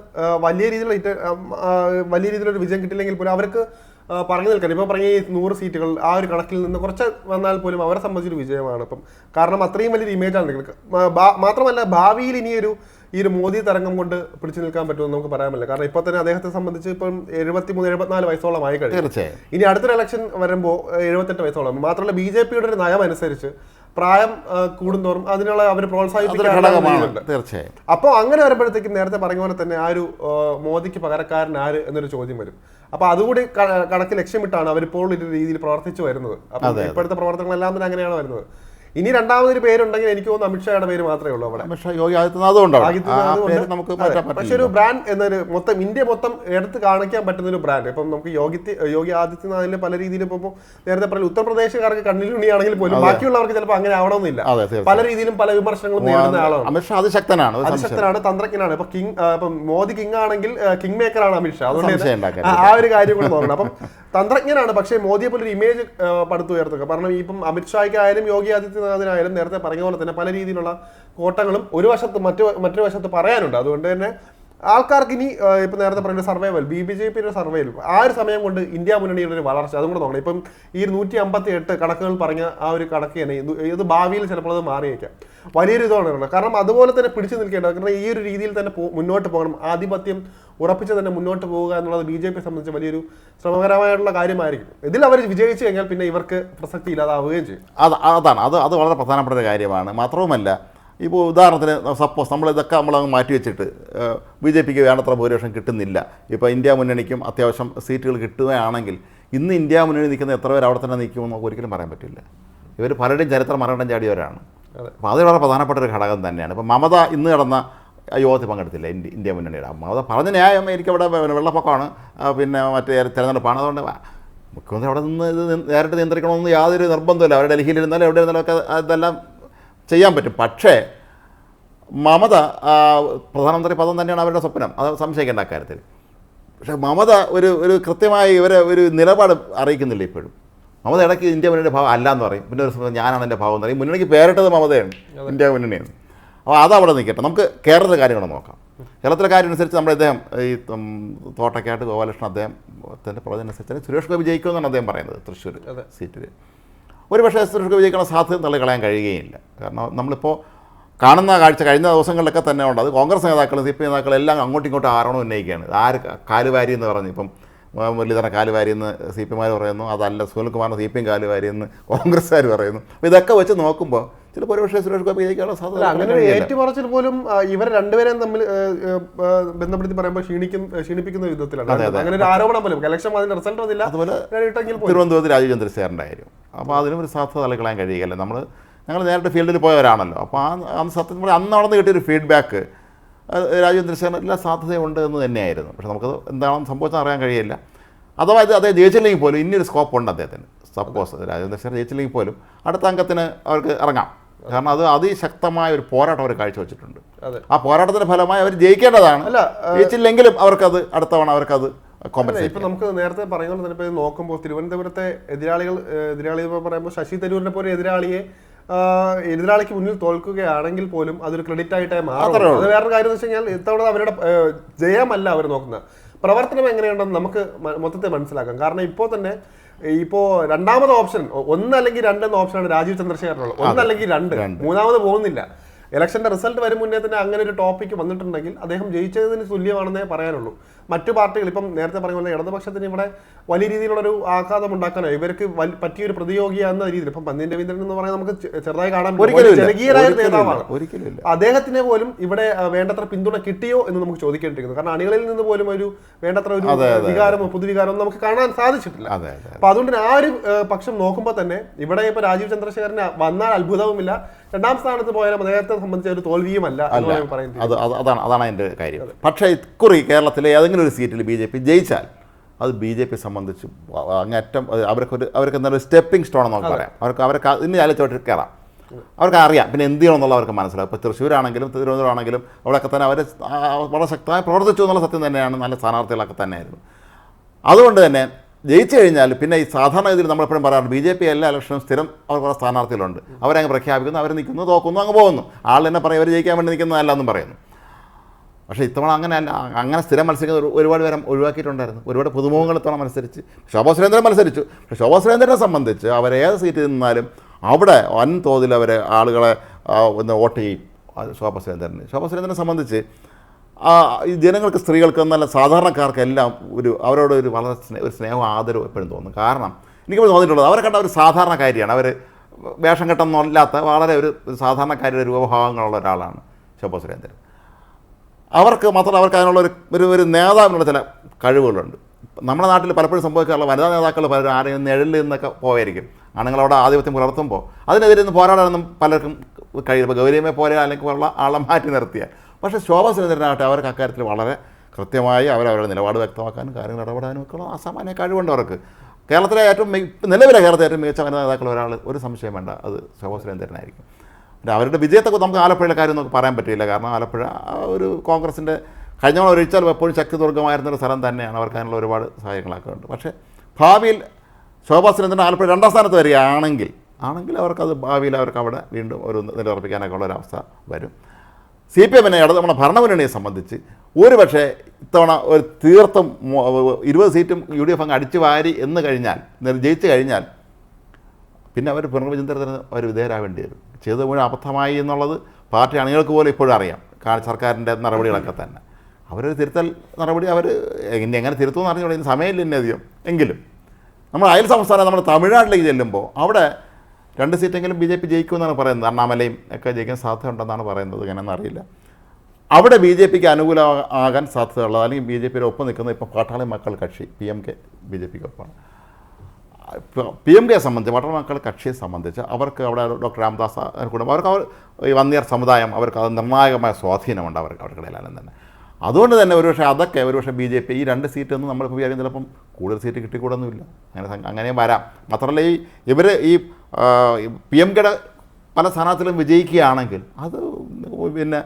വലിയ രീതിയിലുള്ള വലിയ രീതിയിലൊരു വിജയം കിട്ടില്ലെങ്കിൽ പോലും അവർക്ക് പറഞ്ഞു നിൽക്കണം. ഇപ്പോൾ പറഞ്ഞ ഈ നൂറ് സീറ്റുകൾ ആ ഒരു കണക്കിൽ നിന്ന് കുറച്ച് വന്നാൽ പോലും അവരെ സംബന്ധിച്ചൊരു വിജയമാണ്. ഇപ്പം കാരണം അത്രയും വലിയൊരു ഇമേജാണ് നിങ്ങൾക്ക് മാത്രമല്ല ഭാവിയിൽ ഇനിയൊരു ഈ ഒരു മോദി തരംഗം കൊണ്ട് പിടിച്ചു നിൽക്കാൻ പറ്റുമെന്ന് നമുക്ക് പറയാൻ പറ്റില്ല കാരണം ഇപ്പൊ തന്നെ അദ്ദേഹത്തെ സംബന്ധിച്ച് ഇപ്പം എഴുപത്തി മൂന്ന് എഴുപത്തിനാല് വയസ്സോളം ആയി കഴിഞ്ഞു. തീർച്ചയായും. ഇനി അടുത്തൊരു ഇലക്ഷൻ വരുമ്പോൾ എഴുപത്തെട്ട് വയസ്സോളം. മാത്രമല്ല ബി ജെ പിയുടെ ഒരു നയം അനുസരിച്ച് പ്രായം കൂടുന്നോറും കൂടുന്തോറും അതിനുള്ള അവർ പ്രോത്സാഹിപ്പിക്കുന്നുണ്ട് തീർച്ചയായും. അപ്പോൾ അങ്ങനെ വരുമ്പോഴത്തേക്കും നേരത്തെ പറഞ്ഞ പോലെ തന്നെ ആ ഒരു മോദിക്ക് പകരക്കാരൻ ആര് എന്നൊരു ചോദ്യം വരും. അപ്പൊ അതുകൂടി കണക്ക് ലക്ഷ്യമിട്ടാണ് അവരിപ്പോൾ ഒരു രീതിയിൽ പ്രവർത്തിച്ചു വരുന്നത്. അപ്പൊ ഇപ്പോഴത്തെ പ്രവർത്തനങ്ങളെല്ലാം തന്നെ അങ്ങനെയാണ് വരുന്നത്. ഇനി രണ്ടാമതൊരു പേരുണ്ടെങ്കിൽ എനിക്ക് തോന്നുന്നു അമിത്ഷായുടെ പേര് മാത്രമേ ഉള്ളൂ അവിടെ. അമിത്ഷാ യോഗി ആദിത്യനാഥും ഉണ്ടാവും ആദിത്യനാഥ് നമുക്ക് പക്ഷെ ഒരു ബ്രാൻഡ് എന്നൊരു മൊത്തം ഇന്ത്യ മൊത്തം എടുത്ത് കാണിക്കാൻ പറ്റുന്ന ഒരു ബ്രാൻഡ് ഇപ്പം നമുക്ക് യോഗി യോഗി ആദിത്യനാഥിന്റെ പല രീതിയിലും ഇപ്പോൾ നേരത്തെ പറഞ്ഞ ഉത്തർപ്രദേശുകാർക്ക് കണ്ണിലുണിയാണെങ്കിൽ പോലും ബാക്കിയുള്ളവർക്ക് ചിലപ്പോൾ അങ്ങനെ ആവണമെന്നില്ല. പല രീതിയിലും പല വിമർശനങ്ങളും നേരിടുന്ന ആളാണ്. അമിത്ഷാ അതിശക്തനാണ് അതിശക്തനാണ് തന്ത്രജ്ഞനാണ്. ഇപ്പൊ കിങ് ഇപ്പം മോദി കിങ് ആണെങ്കിൽ കിങ് മേക്കർ ആണ് അമിത്ഷാ അതുകൊണ്ട് ആ- ഒരു കാര്യം കൂടെ നോക്കണം അപ്പം തന്ത്രജ്ഞനാണ് പക്ഷേ മോദിയെ പോലെ ഒരു ഇമേജ് പടുത്തുയർത്തുക. കാരണം ഇപ്പം അമിത്ഷായ്ക്കായാലും യോഗി ആദിത്യനാഥിനായാലും നേരത്തെ പറഞ്ഞ പോലെ തന്നെ പല രീതിയിലുള്ള കോട്ടങ്ങളും ഒരു വശത്ത് മറ്റു മറ്റൊരു വശത്ത് പറയാനുണ്ട്. അതുകൊണ്ട് തന്നെ ആൾക്കാർക്ക് ഇനി ഇപ്പം നേരത്തെ പറഞ്ഞ സർവൈവൽ ബി ബി ജെ പിയുടെ സർവൈവൽ ആ ഒരു സമയം കൊണ്ട് ഇന്ത്യ മുന്നണിയുടെ ഒരു വളർച്ച അതും കൂടെ നോക്കണം. ഇപ്പം ഈ നൂറ്റി അമ്പത്തി എട്ട് കണക്കുകൾ പറഞ്ഞ ആ ഒരു കണക്ക് തന്നെ ഇത് ഭാവിയിൽ ചിലപ്പോൾ അത് മാറിയേക്കാം. വലിയൊരു ഇതാണ് കാരണം അതുപോലെ തന്നെ പിടിച്ചു നിൽക്കേണ്ടത് കാരണം ഈ ഒരു രീതിയിൽ തന്നെ മുന്നോട്ട് പോകണം. ആധിപത്യം ഉറപ്പിച്ച് തന്നെ മുന്നോട്ട് പോവുക എന്നുള്ളത് ബി ജെ പി സംബന്ധിച്ച് വലിയൊരു ശ്രമകരമായിട്ടുള്ള കാര്യമായിരിക്കും. ഇതിൽ അവർ വിജയിച്ചു കഴിഞ്ഞാൽ പിന്നെ ഇവർക്ക് പ്രസക്തി ഇല്ലാതാവുകയും ചെയ്യും. അത് അതാണ്. അത് അത് വളരെ പ്രധാനപ്പെട്ട ഒരു കാര്യമാണ്. മാത്രവുമല്ല ഇപ്പോൾ ഉദാഹരണത്തിന് സപ്പോസ് നമ്മൾ ഇതൊക്കെ നമ്മൾ നമ്മളങ്ങ് മാറ്റി വെച്ചിട്ട് ബി ജെ പിക്ക് വേണ്ടത്ര ഭൂരിപക്ഷം കിട്ടുന്നില്ല. ഇപ്പോൾ ഇന്ത്യ മുന്നണിക്കും അത്യാവശ്യം സീറ്റുകൾ കിട്ടുകയാണെങ്കിൽ ഇന്ന് ഇന്ത്യ മുന്നണി നിൽക്കുന്ന എത്ര പേർ അവിടെ തന്നെ നിൽക്കുമെന്ന് നമുക്ക് ഒരിക്കലും പറയാൻ പറ്റില്ല. ഇവർ പലരുടെയും ചരിത്രം മരണം ചാടിയവരാണ്. അതെ. അപ്പോൾ അത് വളരെ പ്രധാനപ്പെട്ട ഒരു ഘടകം തന്നെയാണ്. ഇപ്പോൾ മമത ഇന്ന് നടന്ന യോഗത്തിൽ പങ്കെടുത്തില്ല. ഇന്ത്യ ഇന്ത്യ മുന്നണിയുടെ അത് പറഞ്ഞ ന്യായം എനിക്കവിടെ പിന്നെ വെള്ളപ്പൊക്കമാണ്. പിന്നെ മറ്റേ തിരഞ്ഞെടുപ്പാണ്. അതുകൊണ്ട് മുഖ്യമന്ത്രി അവിടെ നിന്ന് ഇത് നേരിട്ട് നിയന്ത്രിക്കണമെന്ന് യാതൊരു നിർബന്ധമില്ല അവർ ഡൽഹിയിലിരുന്നാലും എവിടെ ഇരുന്നാലും ഒക്കെ അതെല്ലാം ചെയ്യാൻ പറ്റും. പക്ഷേ മമത പ്രധാനമന്ത്രി പദം തന്നെയാണ് അവരുടെ സ്വപ്നം. അത് സംശയിക്കേണ്ട കാര്യത്തിൽ. പക്ഷേ മമത ഒരു ഒരു കൃത്യമായി ഇവരെ ഒരു നിലപാട് അറിയിക്കുന്നില്ല ഇപ്പോഴും. മമത ഇടയ്ക്ക് ഇന്ത്യ മുന്നണിയുടെ ഭാവം അല്ല എന്ന് പറയും. പിന്നെ ഒരു ഞാനാണ് എന്റെ ഭാവം എന്ന് പറയും. മുന്നണിക്ക് പേരിട്ടത് മമതയാണ്. ഇന്ത്യ മുന്നണിയാണ്. അപ്പോൾ അതവിടെ നിൽക്കട്ടെ. നമുക്ക് കേരളത്തിലെ കാര്യങ്ങൾ നോക്കാം. കേരളത്തിലെ കാര്യം അനുസരിച്ച് നമ്മുടെ അദ്ദേഹം ഈ തോട്ടക്കാട്ട് ഗോപാലകൃഷ്ണൻ അദ്ദേഹത്തിന്റെ പ്രവചനം അനുസരിച്ച് സുരേഷ് ഗോപി ജയിക്കുമെന്നാണ് അദ്ദേഹം പറയുന്നത് തൃശ്ശൂർ. സീറ്റിൽ ഒരു പക്ഷേ സുരേഷ് ഗോപി ജയിക്കുന്ന സാധ്യത തള്ളിക്കളയാൻ കഴിയുകയില്ല. കാരണം നമ്മളിപ്പോൾ കാണുന്ന കാഴ്ച കഴിഞ്ഞ ദിവസങ്ങളിലൊക്കെ തന്നെ ഉണ്ട്. അത് കോൺഗ്രസ് നേതാക്കളും സി പി നേതാക്കൾ എല്ലാം അങ്ങോട്ടും ഇങ്ങോട്ടും ആരോണം ഉന്നയിക്കുകയാണ്. ആര് കാലുവാരി എന്ന് പറഞ്ഞു. ഇപ്പം മുരളീധരൻ കാലുവാരി എന്ന് സി പി മാർ പറയുന്നു. അതല്ല സുനിൽകുമാറിന് സി പി എം കാലുവാരി എന്ന് കോൺഗ്രസ്സുകാർ പറയുന്നു. അപ്പോൾ ഇതൊക്കെ വെച്ച് നോക്കുമ്പോൾ ചിലപ്പോൾ ഒരു പക്ഷേ സുരേഷ് ഗോപി ജയിക്കാനുള്ള അല്ല സാധ്യത അങ്ങനെ ഏറ്റുമറച്ചിൽ പോലും ഇവർ രണ്ടുപേരെയും തമ്മിൽ ബന്ധപ്പെടുത്തി പറയുമ്പോൾ ക്ഷീണിക്കും ക്ഷീണിപ്പിക്കുന്ന വിധത്തിലാണ്. അങ്ങനെ ഒരു ആരോപണം പോലും. ഇലക്ഷൻ അതിന്റെ റിസൾട്ട് വന്നില്ല. അതുപോലെ തിരുവനന്തപുരത്ത് രാജീവ് ചന്ദ്രശേഖരന്റെ കാര്യം അപ്പോൾ അതിനും ഒരു സാധ്യത തള്ളിക്കളയാൻ കഴിയുകയല്ല. നമ്മൾ ഞങ്ങൾ നേരിട്ട് ഫീൽഡിൽ പോയവരാണല്ലോ. അപ്പോൾ ആ അന്ന് സത്യം പറഞ്ഞാൽ അന്ന് നടന്ന് കിട്ടിയൊരു ഫീഡ്ബാക്ക് രാജേന്ദ്ര സേന എല്ലാ സാധ്യതയുണ്ട് എന്ന് തന്നെയായിരുന്നു. പക്ഷെ നമുക്കത് എന്താണെന്ന് സംഭവിച്ചെന്ന് അറിയാൻ കഴിയില്ല. അഥവാ ഇത് അദ്ദേഹം ജയിച്ചില്ലെങ്കിൽ പോലും ഇനിയൊരു സ്കോപ്പ് ഉണ്ട് അദ്ദേഹത്തിന്. സപ്പോസ് രാജേന്ദ്ര സേന ജയിച്ചില്ലെങ്കിൽ പോലും അടുത്ത അംഗത്തിന് അവർക്ക് ഇറങ്ങാം. കാരണം അത് അതിശക്തമായ ഒരു പോരാട്ടം അവർ കാഴ്ചവെച്ചിട്ടുണ്ട്. ആ പോരാട്ടത്തിന്റെ ഫലമായി അവർ ജയിക്കേണ്ടതാണ്. അല്ല, ജയിച്ചില്ലെങ്കിലും അവർക്കത് അടുത്ത തവണ അവർക്കത് ഇപ്പൊ നമുക്ക് നേരത്തെ പറയുന്ന പോലെ തന്നെ നോക്കുമ്പോൾ തിരുവനന്തപുരത്തെ എതിരാളികൾ എതിരാളി പറയുമ്പോൾ ശശി തരൂരിനെ പോലെ എതിരാളിയെ എതിരാളിക്ക് മുന്നിൽ തോൽക്കുകയാണെങ്കിൽ പോലും അതൊരു ക്രെഡിറ്റ് ആയിട്ടേ മാറും. അത് വേറൊരു കാര്യം എന്ന് വെച്ച് കഴിഞ്ഞാൽ ഇത്തവണ അവരുടെ ജയമല്ല അവർ നോക്കുന്നത്. പ്രവർത്തനം എങ്ങനെയുണ്ടെന്ന് നമുക്ക് മൊത്തത്തിൽ മനസ്സിലാക്കാം. കാരണം ഇപ്പോൾ തന്നെ ഇപ്പോ രണ്ടാമത് ഓപ്ഷൻ ഒന്നല്ലെങ്കിൽ എന്ന ഓപ്ഷനാണ് രാജീവ് ചന്ദ്രശേഖരനുള്ളത്. ഒന്നല്ലെങ്കിൽ രണ്ട്. മൂന്നാമത് പോകുന്നില്ല. ഇലക്ഷന്റെ റിസൾട്ട് വരും മുന്നേ തന്നെ അങ്ങനെ ഒരു ടോപ്പിക്ക് വന്നിട്ടുണ്ടെങ്കിൽ അദ്ദേഹം ജയിച്ചതിന് തുല്യമാണെന്നേ പറയാനുള്ളൂ. മറ്റു പാർട്ടികൾ ഇപ്പം നേരത്തെ പറഞ്ഞ പോലെ ഇടതുപക്ഷത്തിന് ഇവിടെ വലിയ രീതിയിലുള്ളൊരു ആഘാതം ഉണ്ടാക്കാനോ ഇവർക്ക് പറ്റിയ പറ്റിയൊരു പ്രതിയോഗിയ എന്ന രീതിയിൽ ഇപ്പം പന്നി രവീന്ദ്രൻ എന്ന് പറയുന്നത് നമുക്ക് ചെറുതായി കാണാൻ ഒരു. ജനകീയനായ നേതാവാണ്. ഒരിക്കലും അദ്ദേഹത്തിന് പോലും ഇവിടെ വേണ്ടത്ര പിന്തുണ കിട്ടിയോ എന്ന് നമുക്ക് ചോദിക്കേണ്ടിരിക്കുന്നു കാരണം അണികളിൽ നിന്ന് പോലും ഒരു വേണ്ടത്ര ഒരു വികാരമോ പുതുവികാരമോ നമുക്ക് കാണാൻ സാധിച്ചിട്ടില്ല. അപ്പൊ അതുകൊണ്ട് ആ ഒരു പക്ഷം നോക്കുമ്പോൾ തന്നെ ഇവിടെ ഇപ്പൊ രാജീവ് ചന്ദ്രശേഖരന് വന്നാൽ അത്ഭുതവുമില്ല. രണ്ടാം സ്ഥാനത്ത് പോയാലും അദ്ദേഹത്തെ സംബന്ധിച്ച ഒരു തോൽവിയുമല്ല അതാണ് അതാണ് അതിന്റെ കാര്യം. പക്ഷേ ഇക്കുറി കേരളത്തിലെ ഏതെങ്കിലും ഒരു സീറ്റിൽ ബി ജെ പി ജയിച്ചാൽ അത് ബി ജെ പി സംബന്ധിച്ച് അങ്ങേറ്റം അവർക്ക് ഒരു അവർക്ക് എന്താ ഒരു സ്റ്റെപ്പിംഗ് സ്റ്റോൺ എന്ന് നമുക്ക് പറയാം. അവർക്ക് അവർക്ക് ഇന്ന് ചാലിച്ചോട്ട് കയറാം അവർക്ക് അറിയാം. പിന്നെ എന്ത് ചെയ്യണമെന്നുള്ള അവർക്ക് മനസ്സിലാവും. ഇപ്പോൾ തൃശ്ശൂരാണെങ്കിലും തിരുവനന്തപുരമാണെങ്കിലും അവിടെയൊക്കെ തന്നെ അവർ വളരെ ശക്തമായി പ്രവർത്തിച്ചു എന്നുള്ള സത്യം തന്നെയാണ്. നല്ല സ്ഥാനാർത്ഥികളൊക്കെ തന്നെയായിരുന്നു. അതുകൊണ്ട് തന്നെ ജയിച്ചു കഴിഞ്ഞാൽ പിന്നെ ഈ സാധാരണ ഗതിയിൽ നമ്മളെപ്പോഴും പറയാറുണ്ട് ബി ജെ പി എല്ലാ ഇലക്ഷനും സ്ഥിരം അവർ കുറേ സ്ഥാനാർത്ഥികളുണ്ട്. അവരങ്ങ് പ്രഖ്യാപിക്കുന്നു അവർ നിൽക്കുന്നു തോക്കുന്നു അങ്ങ് പോകുന്നു. ആൾ തന്നെ പറയും അവർ ജയിക്കാൻ വേണ്ടി നിൽക്കുന്നതല്ല എന്നും പറയുന്നു. പക്ഷേ ഇത്തവണ അങ്ങനെ അല്ല. അങ്ങനെ സ്ഥിരം മത്സരിക്കുന്ന ഒരു- ഒരുപാട് പേരെ ഒഴിവാക്കിയിട്ടുണ്ടായിരുന്നു. ഒരുപാട് പുതുമുഖങ്ങൾ ഇത്തവണ മത്സരിച്ച്. ശോഭാ സുരേന്ദ്രൻ മത്സരിച്ചു. പക്ഷേ ശോഭാ സുരേന്ദ്രനെ സംബന്ധിച്ച് അവർ ഏത് സീറ്റിൽ നിന്നാലും അവിടെ വൻ തോതിൽ അവർ ആളുകളെ ഒന്ന് വോട്ട് ചെയ്യും. ശോഭാ സുരേന്ദ്രന്. ശോഭാ സുരേന്ദ്രനെ സംബന്ധിച്ച് ഈ ജനങ്ങൾക്ക് സ്ത്രീകൾക്ക് എന്നല്ല സാധാരണക്കാർക്കെല്ലാം ഒരു അവരോട് ഒരു വളരെ സ്നേഹ ഒരു സ്നേഹവും ആദരവും എപ്പോഴും തോന്നും. കാരണം എനിക്ക് തോന്നിയിട്ടുള്ളത് അവരെ കണ്ട ഒരു സാധാരണക്കാരിയാണ് അവർ വേഷം കെട്ടൊന്നുമില്ലാത്ത വളരെ ഒരു സാധാരണക്കാരുടെ രൂപഭാവങ്ങളുള്ള ഒരാളാണ് ശോഭാ സുരേന്ദ്രൻ. അവർക്ക് മാത്രം അവർക്ക് അതിനുള്ള ഒരു ഒരു നേതാവിനുള്ള ചില കഴിവുകളുണ്ട്. നമ്മുടെ നാട്ടിൽ പലപ്പോഴും സംഭവിക്കാറുള്ള വനിതാ നേതാക്കൾ പലരും ആരെയും നിഴലിൽ നിന്നൊക്കെ പോയായിരിക്കും. ആണുങ്ങളവിടെ ആധിപത്യം പുലർത്തുമ്പോൾ അതിനെതിരെ നിന്ന് പോരാടാനൊന്നും പലർക്കും കഴിയും ഇപ്പോൾ ഗൗരിയമ്മയെ പോലെ അല്ലെങ്കിൽ ഉള്ള ആളെ മാറ്റി നിർത്തിയാൽ. പക്ഷേ ശോഭ സുരേന്ദ്രനാകട്ടെ അവർക്ക് അക്കാര്യത്തിൽ വളരെ കൃത്യമായി അവരവരുടെ നിലപാട് വ്യക്തമാക്കാനും കാര്യങ്ങൾ ഇടപെടാനും ഒക്കെ ഉള്ള അസാമാന്യ കഴിവുണ്ട് അവർക്ക്. കേരളത്തിലെ ഏറ്റവും നിലവിലെ കേരളത്തിലെ ഏറ്റവും മികച്ച വനിതാ നേതാക്കൾ ഒരാൾ ഒരു സംശയം വേണ്ട അത് ശോഭ സുരേന്ദ്രനായിരിക്കും. അവരുടെ വിജയത്തെ നമുക്ക് ആലപ്പുഴയിലെ കാര്യം നമുക്ക് പറയാൻ പറ്റില്ല കാരണം ആലപ്പുഴ ഒരു കോൺഗ്രസിന്റെ കഴിഞ്ഞ തവണ ഒഴിച്ചാൽ എപ്പോഴും ശക്തി ദുർഗമായിരുന്നൊരു സ്ഥലം തന്നെയാണ്. അവർക്ക് അതിനുള്ള ഒരുപാട് സഹായങ്ങളൊക്കെ ഉണ്ട് പക്ഷേ ഭാവിയിൽ ശോഭാ സുരേന്ദ്രൻ ആലപ്പുഴ രണ്ടാം സ്ഥാനത്ത് വരികയാണെങ്കിൽ ആണെങ്കിൽ അവർക്കത് ഭാവിയിൽ അവർക്ക് അവിടെ വീണ്ടും ഒരു നിലയുറപ്പിക്കാനൊക്കെ ഉള്ള ഒരു അവസ്ഥ വരും. സി പി എമ്മിനെ ഇടത് നമ്മുടെ ഭരണമുന്നണിയെ സംബന്ധിച്ച് ഒരു പക്ഷേ ഇത്തവണ ഒരു തീർത്തും ഇരുപത് സീറ്റും യു ഡി എഫ് അങ്ങ് അടിച്ചു വാരി എന്ന് കഴിഞ്ഞാൽ ജയിച്ചു കഴിഞ്ഞാൽ പിന്നെ അവർ പുനർവിചിന്തനത്തിന് അവർ വിധേയരാവേണ്ടി വരും. ചെയ്തത് മുഴുവൻ അബദ്ധമായി എന്നുള്ളത് പാർട്ടി അണികൾക്ക് പോലും ഇപ്പോഴും അറിയാം. സർക്കാരിന്റെ നടപടികളൊക്കെ തന്നെ. അവരൊരു തിരുത്തൽ നടപടി അവർ ഇനി എങ്ങനെ തിരുത്തുമെന്ന് അറിഞ്ഞു ഇതിന് സമയമില്ല ഇനി അധികം. എങ്കിലും നമ്മൾ അയൽ സംസ്ഥാനം നമ്മൾ തമിഴ്നാട്ടിലേക്ക് ചെല്ലുമ്പോൾ അവിടെ രണ്ട് സീറ്റെങ്കിലും ബി ജെ പി ജയിക്കുമെന്നാണ് പറയുന്നത്. അണ്ണാമലയും ഒക്കെ ജയിക്കാൻ സാധ്യത ഉണ്ടെന്നാണ് പറയുന്നത്. ഇങ്ങനെയൊന്നും അറിയില്ല. അവിടെ ബി ജെ പിക്ക് അനുകൂലമാകാൻ സാധ്യതയുള്ളത് അല്ലെങ്കിൽ ബി ജെ പിയുടെ ഒപ്പം നിൽക്കുന്നത് ഇപ്പോൾ Pattali Makkal Katchi P M K B J പിക്ക് ഒപ്പമാണ്. പി എം കെയെ സംബന്ധിച്ച് പട്ടാള മക്കൾ കക്ഷിയെ സംബന്ധിച്ച് അവർക്ക് അവിടെ ഡോക്ടർ രാംദാസ് കുടുംബം അവർക്ക് അവർ ഈ വന്നിയർ സമുദായം അവർക്ക് അത് നിർണായകമായ സ്വാധീനമുണ്ട് അവർക്ക് അവർക്കിടയിലാലും തന്നെ. അതുകൊണ്ട് തന്നെ ഒരുപക്ഷെ അതൊക്കെ ഒരുപക്ഷെ ബി ജെ പി ഈ രണ്ട് സീറ്റൊന്നും നമ്മൾ വിചാരിക്കും ചിലപ്പം കൂടുതൽ സീറ്റ് കിട്ടിക്കൂടൊന്നുമില്ല അങ്ങനെ അങ്ങനെയും അങ്ങനെ വരാം. മാത്രമല്ല ഈ ഇവർ ഈ പി എം കെയുടെ പല സ്ഥാനാർത്ഥികളും വിജയിക്കുകയാണെങ്കിൽ അത് പിന്നെ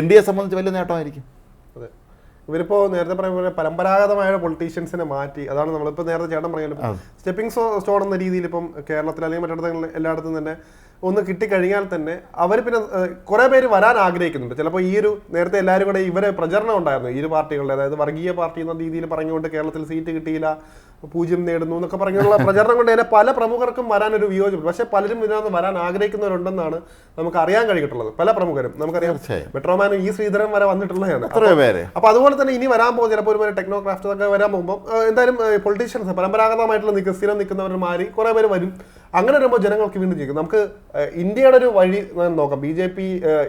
എൻ ഡി എ സംബന്ധിച്ച് വലിയ നേട്ടമായിരിക്കും. ഇവരിപ്പോ നേരത്തെ പറയുന്ന പോലെ പരമ്പരാഗതമായ പൊളിറ്റീഷ്യൻസിനെ മാറ്റി അതാണ് നമ്മളിപ്പോ നേരത്തെ ചേട്ടൻ പറയുന്നത് സ്റ്റെപ്പിംഗ് സ്റ്റോൺ എന്ന രീതിയിൽ ഇപ്പം കേരളത്തിൽ അല്ലെങ്കിൽ മറ്റിടത്തും എല്ലായിടത്തും തന്നെ ഒന്ന് കിട്ടിക്കഴിഞ്ഞാൽ തന്നെ അവർ പിന്നെ കുറെ പേര് വരാൻ ആഗ്രഹിക്കുന്നുണ്ട്. ചിലപ്പോൾ ഈ ഒരു നേരത്തെ എല്ലാവരും കൂടെ ഇവരെ പ്രചരണം ഉണ്ടായിരുന്നു. ഈ ഒരു പാർട്ടികളുടെ അതായത് വർഗീയ പാർട്ടി എന്ന രീതിയിൽ പറഞ്ഞുകൊണ്ട് കേരളത്തിൽ സീറ്റ് കിട്ടിയില്ല. പൂജ്യം നേടുന്നു എന്നൊക്കെ പറഞ്ഞുള്ള പ്രചരണം കൊണ്ട് തന്നെ പല പ്രമുഖർക്കും വരാൻ ഒരു വിയോജിപ്പ്. പക്ഷെ പലരും ഇതിനകത്ത് വരാൻ ആഗ്രഹിക്കുന്നവരുണ്ടെന്നാണ് നമുക്ക് അറിയാൻ കഴിഞ്ഞിട്ടുള്ളത് പല പ്രമുഖരും. നമുക്കറിയാം മെട്രോമാൻ മെട്രോമാനും ഈ ശ്രീധരൻ വരെ വന്നിട്ടുള്ളതാണ്. അപ്പൊ അതുപോലെ തന്നെ ഇനി വരാൻ പോകുന്ന ചിലപ്പോൾ ഒരു ടെക്നോക്രാഫ്റ്റ് ഒക്കെ വരാൻ പോകുമ്പോൾ എന്തായാലും പൊളിറ്റീഷ്യൻസ് പരമ്പരാഗതമായിട്ടുള്ള സ്ഥിരം നിൽക്കുന്നവർ മാറി കുറെ പേര് വരും. അങ്ങനെ വരുമ്പോൾ ജനങ്ങൾക്ക് വീണ്ടും ചെയ്യും നമുക്ക് ഇന്ത്യയുടെ ഒരു വഴി നോക്കാം. ബി ജെ പി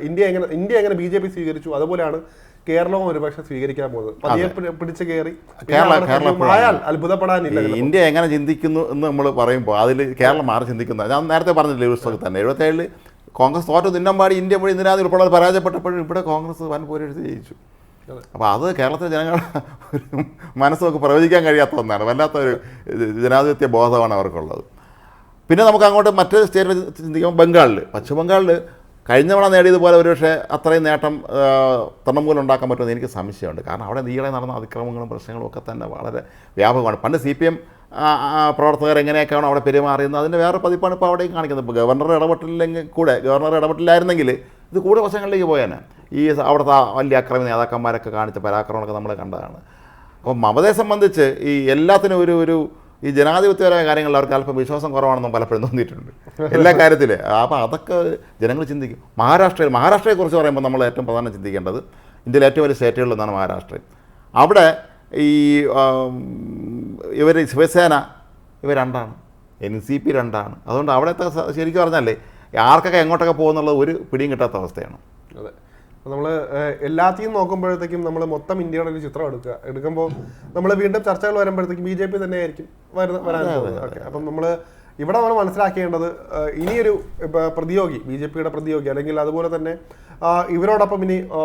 ഇന്ത്യ എങ്ങനെ ഇന്ത്യ എങ്ങനെ ബി ജെ പി സ്വീകരിച്ചു? അതുപോലെയാണ് കേരളവും ഒരുപക്ഷെ സ്വീകരിക്കാൻ പോകുന്നത്. പതിയെ പിടിച്ച് കയറി അത്ഭുതപ്പെടാനില്ല ഇന്ത്യ എങ്ങനെ ചിന്തിക്കുന്നു എന്ന് നമ്മൾ പറയുമ്പോൾ അതിൽ കേരളം മാറി ചിന്തിക്കുന്ന. ഞാൻ നേരത്തെ പറഞ്ഞില്ലേ ഒരു പുസ്തകത്തിൽ തന്നെ. എഴുപത്തേഴിൽ കോൺഗ്രസ് തോറ്റ തിന്നമ്പാടി ഇന്ത്യ മുഴുവൻ ഇന്ദിരാതി ഉൾപ്പെടെ പരാജയപ്പെട്ടപ്പോഴും ഇവിടെ കോൺഗ്രസ് വൻ പോരെടുത്ത് ജയിച്ചു. അപ്പോൾ അത് കേരളത്തിലെ ജനങ്ങളുടെ ഒരു മനസ്സൊക്കെ പ്രവചിക്കാൻ കഴിയാത്ത ഒന്നാണ്. വല്ലാത്ത ഒരു ഇത് ജനാധിപത്യ ബോധമാണ് അവർക്കുള്ളത്. പിന്നെ നമുക്ക് അങ്ങോട്ട് മറ്റൊരു സ്റ്റേറ്റ് ചിന്തിക്കുമ്പോൾ ബംഗാളിൽ പശ്ചിമ ബംഗാളിൽ കഴിഞ്ഞ തവണ നേടിയതുപോലെ ഒരു ഒരുപക്ഷെ അത്രയും നേട്ടം തൃണമൂലം ഉണ്ടാക്കാൻ പറ്റുമെന്ന് എനിക്ക് സംശയമുണ്ട്. കാരണം അവിടെ നീളെ നടന്ന അതിക്രമങ്ങളും പ്രശ്നങ്ങളും ഒക്കെ തന്നെ വളരെ വ്യാപകമാണ്. പണ്ട് സി പി എം പ്രവർത്തകർ എങ്ങനെയൊക്കെയാണ് അവിടെ പെരുമാറിയുന്നത് അതിന്റെ വേറെ പതിപ്പാണ് ഇപ്പോൾ അവിടെയും കാണിക്കുന്നത്. ഇപ്പോൾ ഗവർണർ ഇടപെട്ടില്ലെങ്കിൽ കൂടെ ഗവർണർ ഇടപെട്ടില്ലായിരുന്നെങ്കിൽ ഇത് കൂടുതൽ വശങ്ങളിലേക്ക് പോയേനെ. ഈ അവിടുത്തെ വലിയ അക്രമി നേതാക്കന്മാരൊക്കെ കാണിച്ച പരാക്രമങ്ങളൊക്കെ നമ്മൾ കണ്ടതാണ്. അപ്പോൾ മമതയെ സംബന്ധിച്ച് ഈ എല്ലാത്തിനും ഒരു ഒരു ഈ ജനാധിപത്യപരമായ കാര്യങ്ങളിൽ അവർക്ക് അല്പം വിശ്വാസം കുറവാണെന്നും പലപ്പോഴും തോന്നിയിട്ടുണ്ട്. എല്ലാ കാര്യത്തിലേ. അപ്പോൾ അതൊക്കെ ജനങ്ങൾ ചിന്തിക്കും. മഹാരാഷ്ട്രയിൽ മഹാരാഷ്ട്രയെക്കുറിച്ച് പറയുമ്പോൾ നമ്മൾ ഏറ്റവും പ്രധാനം ചിന്തിക്കേണ്ടത് ഇന്ത്യയിലെ ഏറ്റവും വലിയ സ്റ്റേറ്റുകളിൽ ഒന്നാണ് മഹാരാഷ്ട്ര അവിടെ ഈ ഇവർ ശിവസേന ഇവർ രണ്ടാണ്. എൻ സി പി രണ്ടാണ്. അതുകൊണ്ട് അവിടുത്തെ ശരിക്കും പറഞ്ഞാലേ ആർക്കൊക്കെ എങ്ങോട്ടൊക്കെ പോകുന്നുള്ളത് ഒരു പിടിയും കിട്ടാത്ത അവസ്ഥയാണ്. അതെ. നമ്മൾ എല്ലാത്തെയും നോക്കുമ്പോഴത്തേക്കും നമ്മൾ മൊത്തം ഇന്ത്യയുടെ ഒരു ചിത്രം എടുക്കുക. എടുക്കുമ്പോൾ നമ്മൾ വീണ്ടും ചർച്ചകൾ വരുമ്പോഴത്തേക്കും ബി ജെ പി തന്നെ ആയിരിക്കും വരുന്ന വരാൻ ഓക്കെ. അപ്പം നമ്മൾ ഇവിടെ നമ്മൾ മനസ്സിലാക്കേണ്ടത് ഇനിയൊരു പ്രതിയോഗി ബി ജെ പിയുടെ പ്രതിയോഗി അല്ലെങ്കിൽ അതുപോലെ തന്നെ ഇവരോടൊപ്പം ഇനി ആ,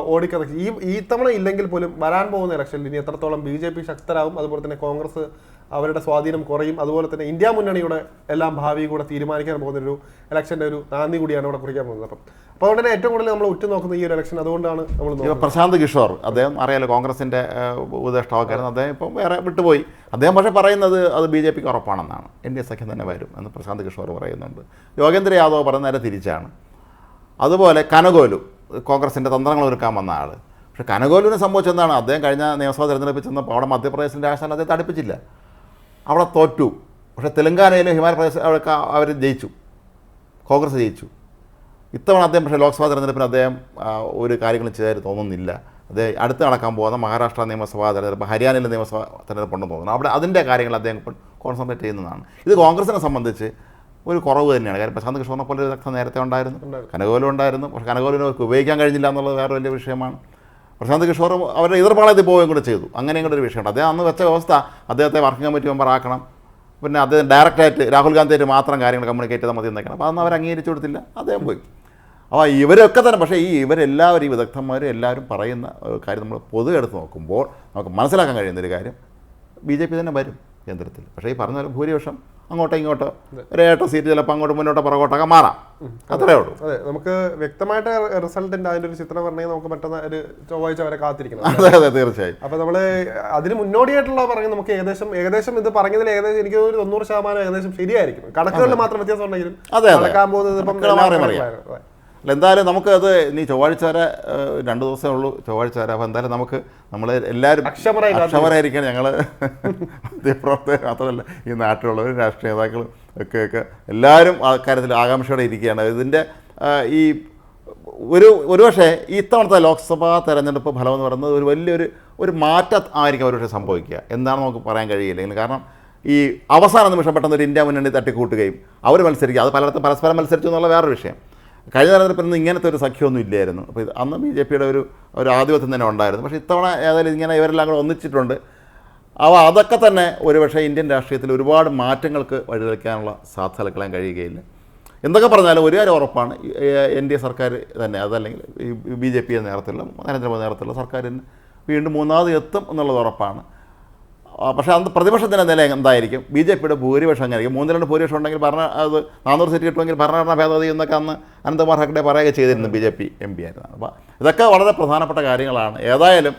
ഈ ഈ തവണ ഇല്ലെങ്കിൽ പോലും വരാൻ പോകുന്ന ഇലക്ഷനിൽ ഇനി എത്രത്തോളം ബി ജെ പി ശക്തരാകും അതുപോലെ തന്നെ കോൺഗ്രസ് അവരുടെ സ്വാധീനം കുറയും. അതുപോലെ തന്നെ ഇന്ത്യ മുന്നണിയുടെ എല്ലാം ഭാവി കൂടെ തീരുമാനിക്കാൻ പോകുന്ന ഒരു ഇലക്ഷന്റെ ഒരു നാന്ദി കൂടിയാണ് ഇവിടെ കുറിക്കാൻ പോകുന്നത്. അപ്പം അപ്പോൾ അതുകൊണ്ട് തന്നെ ഏറ്റവും കൂടുതൽ നമ്മൾ ഉറ്റുനോക്കുന്ന ഈ ഒരു ഇലക്ഷൻ അതുകൊണ്ടാണ് നമ്മൾ പ്രശാന്ത് കിഷോർ അദ്ദേഹം അറിയാലോ കോൺഗ്രസിന്റെ ഉപദേഷ്ടാവക്കാരൻ അദ്ദേഹം ഇപ്പം വേറെ വിട്ടുപോയി. അദ്ദേഹം പക്ഷേ പറയുന്നത് അത് ബി ജെ പിക്ക് ഉറപ്പാണെന്നാണ്. എൻ ഡി എ സഖ്യം തന്നെ വരും എന്ന് പ്രശാന്ത് കിഷോർ പറയുന്നുണ്ട്. യോഗേന്ദ്ര യാദവ് പറയുന്ന നേരെ തിരിച്ചാണ്. അതുപോലെ കനകോലു കോൺഗ്രസിന്റെ തന്ത്രങ്ങൾ ഒരുക്കാൻ വന്ന ആൾ. പക്ഷേ കനകോലുവിനെ സംഭവിച്ചെന്താണ് അദ്ദേഹം കഴിഞ്ഞ നിയമസഭാ തെരഞ്ഞെടുപ്പിൽ ചെന്നപ്പോൾ അവിടെ മധ്യപ്രദേശിന്റെ രാഷ്ട്രീയം അദ്ദേഹത്തെ അടുപ്പിച്ചില്ല. അവിടെ തോറ്റു. പക്ഷേ തെലങ്കാനയിലും ഹിമാചൽ പ്രദേശ് അവിടെയൊക്കെ അവർ ജയിച്ചു. കോൺഗ്രസ് ജയിച്ചു. ഇത്തവണ അദ്ദേഹം പക്ഷേ ലോക്സഭാ തെരഞ്ഞെടുപ്പിന് അദ്ദേഹം ഒരു കാര്യങ്ങളും ചെയ്തായി തോന്നുന്നില്ല. അദ്ദേഹം അടുത്ത് നടക്കാൻ പോകുന്ന മഹാരാഷ്ട്ര നിയമസഭാ തെരഞ്ഞെടുപ്പ് ഹരിയാനയിലെ നിയമസഭാ തെരഞ്ഞെടുപ്പുണ്ടെന്ന് തോന്നുന്നു. അവിടെ അതിന്റെ കാര്യങ്ങൾ അദ്ദേഹം ഇപ്പോൾ കോൺസെൻട്രേറ്റ് ചെയ്യുന്നതാണ്. ഇത് കോൺഗ്രസിനെ സംബന്ധിച്ച് ഒരു കുറവ് തന്നെയാണ്. കാര്യം പ്രശാന്ത് കിഷോറിനെ പോലെ ഒരു രക്തം നേരത്തെ ഉണ്ടായിരുന്നു. കനകോലും ഉണ്ടായിരുന്നു. പക്ഷേ കനകോലിനെ അവർക്ക് ഉപയോഗിക്കാൻ കഴിഞ്ഞില്ല എന്നുള്ളത് വേറെ വലിയ വിഷയമാണ്. പ്രശാന്ത് കിഷോർ അവരുടെ എതിർപ്പാളയത്തിൽ പോവുകയും കൂടെ ചെയ്തു. അങ്ങനെയും കൂടെ ഒരു വിഷയമുണ്ട്. അദ്ദേഹം അന്ന് വെച്ച വ്യവസ്ഥ അദ്ദേഹത്തെ വർക്കിംഗ് കമ്മിറ്റി മെമ്പർ ആക്കണം. പിന്നെ അദ്ദേഹം ഡയറക്റ്റായിട്ട് രാഹുൽ ഗാന്ധിയായിട്ട് മാത്രം കാര്യങ്ങൾ കമ്മ്യൂണിക്കേറ്റ് ചെയ്താൽ മതി എന്നൊക്കെയാണ്. അപ്പോൾ അതൊന്നും അവർ അംഗീകരിച്ചു കൊടുത്തില്ല. അദ്ദേഹം പോയി. അപ്പോൾ ഇവരൊക്കെ തന്നെ പക്ഷേ ഈ ഇവരെല്ലാവരും ഈ വിദഗ്ധന്മാരും എല്ലാവരും പറയുന്ന കാര്യം നമ്മൾ പൊതുവെ എടുത്ത് നോക്കുമ്പോൾ നമുക്ക് മനസ്സിലാക്കാൻ കഴിയുന്ന ഒരു കാര്യം ബി ജെ പി തന്നെ വരും കേന്ദ്രത്തിൽ. പക്ഷേ ഈ പറഞ്ഞ ഭൂരിപക്ഷം അങ്ങോട്ടോ ഇങ്ങോട്ടോ. ഒരു ഏട്ടോ സീറ്റ് ചിലപ്പോൾ അങ്ങോട്ട് മുന്നോട്ടോ പുറകോട്ടൊക്കെ മാറാം. അത്രേ ഉള്ളൂ. അതെ നമുക്ക് വ്യക്തമായിട്ട് റിസൾട്ടിന്റെ അതിന്റെ ഒരു ചിത്രം പറഞ്ഞാൽ നമുക്ക് പെട്ടെന്ന് ഒരു ചൊവ്വാഴ്ച വരെ കാത്തിരിക്കണം. അതെ അതെ തീർച്ചയായും. അപ്പൊ നമ്മൾ അതിന് മുന്നോടിയായിട്ടുള്ള പറഞ്ഞ നമുക്ക് ഏകദേശം ഏകദേശം ഇത് പറഞ്ഞതിൽ ഏകദേശം എനിക്ക് ഒരു തൊണ്ണൂറ് ശതമാനം ഏകദേശം ശരിയായിരിക്കും. കണക്കുകളിൽ മാത്രം വ്യത്യാസം ഉണ്ടെങ്കിലും അതെ, അതെ. നടക്കാൻ പോകുന്നത് ഇപ്പം അല്ല എന്തായാലും നമുക്കത് ഇനി ചൊവ്വാഴ്ച വരെ രണ്ട് ദിവസമേ ഉള്ളൂ ചൊവ്വാഴ്ച വരെ. അപ്പോൾ എന്തായാലും നമുക്ക് നമ്മൾ എല്ലാവരും. അക്ഷമരായിരിക്കണം. ഞങ്ങൾ മാധ്യമപ്രവർത്തകർ മാത്രമല്ല ഈ നാട്ടിലുള്ളവർ രാഷ്ട്രീയ നേതാക്കളും ഒക്കെ ഒക്കെ എല്ലാവരും ആ കാര്യത്തിൽ ആകാംക്ഷയോടെ ഇരിക്കുകയാണ്. ഇതിന്റെ ഈ ഒരു ഒരുപക്ഷെ ഈ ഇത്തവണത്തെ ലോക്സഭാ തെരഞ്ഞെടുപ്പ് ഫലം എന്ന് പറയുന്നത് ഒരു വലിയൊരു ഒരു മാറ്റം ആയിരിക്കും ഒരുപക്ഷെ സംഭവിക്കുക. എന്താണ് നമുക്ക് പറയാൻ കഴിയില്ലെങ്കിൽ കാരണം ഈ അവസാന നിമിഷം പെട്ടെന്ന് ഒരു ഇന്ത്യ മുന്നണി തട്ടിക്കൂട്ടുകയും അവർ മത്സരിക്കുക. അത് പലയിടത്തും പരസ്പരം മത്സരിച്ചു എന്നുള്ള വേറൊരു വിഷയം. കഴിഞ്ഞ തെരഞ്ഞെടുപ്പിൽ ഇങ്ങനത്തെ ഒരു സഖ്യമൊന്നും ഇല്ലായിരുന്നു. അപ്പോൾ ഇത് അന്ന് ബി ജെ പിയുടെ ഒരു ഒരു ആധിപത്യം തന്നെ ഉണ്ടായിരുന്നു. പക്ഷേ ഇത്തവണ ഏതായാലും ഇങ്ങനെ ഇവരെല്ലാം കൂടെ ഒന്നിച്ചിട്ടുണ്ട്. അവ അതൊക്കെ തന്നെ ഒരുപക്ഷെ ഇന്ത്യൻ രാഷ്ട്രീയത്തിൽ ഒരുപാട് മാറ്റങ്ങൾക്ക് വഴിതെളിക്കാനുള്ള കളയാൻ കഴിയുകയില്ല. എന്തൊക്കെ പറഞ്ഞാലും ഒരു കാര്യം ഉറപ്പാണ്. എൻ ഡി എ സർക്കാർ തന്നെ അതല്ലെങ്കിൽ ബി ജെ പി നേതൃത്വത്തിലുള്ള നരേന്ദ്രമോദി നേതൃത്വത്തിലുള്ള സർക്കാരിന് വീണ്ടും മൂന്നാമത് എത്തും എന്നുള്ളത് ഉറപ്പാണ്. പക്ഷേ അന്ന് പ്രതിപക്ഷത്തിന്റെ നില എന്തായിരിക്കും? ബി ജെ പിയുടെ ഭൂരിപക്ഷം എങ്ങനെയായിരിക്കും? മൂന്ന് രണ്ട് ഭൂരിപക്ഷം ഉണ്ടെങ്കിൽ ഭരണ അത് നാനൂറ് സീറ്റ് കിട്ടുമെങ്കിൽ ഭരണഘടനാ ഭേദഗതി എന്നൊക്കെ അന്ന് അനന്തകുമാർ ഹെഗ്ഡെ പറയുക ചെയ്തിരുന്നു B J P M P ആയിരുന്നു. അപ്പോൾ ഇതൊക്കെ വളരെ പ്രധാനപ്പെട്ട കാര്യങ്ങളാണ്. ഏതായാലും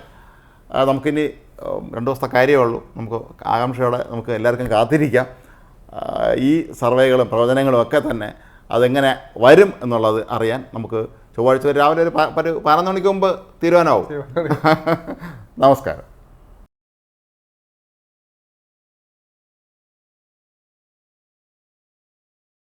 നമുക്കിനി രണ്ട് ദിവസത്തെ കാര്യമേ ഉള്ളൂ. നമുക്ക് ആകാംക്ഷയോടെ നമുക്ക് എല്ലാവർക്കും കാത്തിരിക്കാം. ഈ സർവേകളും പ്രവചനങ്ങളും ഒക്കെ തന്നെ അതെങ്ങനെ വരും എന്നുള്ളത് അറിയാൻ നമുക്ക് ചൊവ്വാഴ്ച രാവിലെ ഒരു പതിനൊന്ന് മണിക്ക് മുമ്പ് തീരുമാനമാവും. നമസ്കാരം.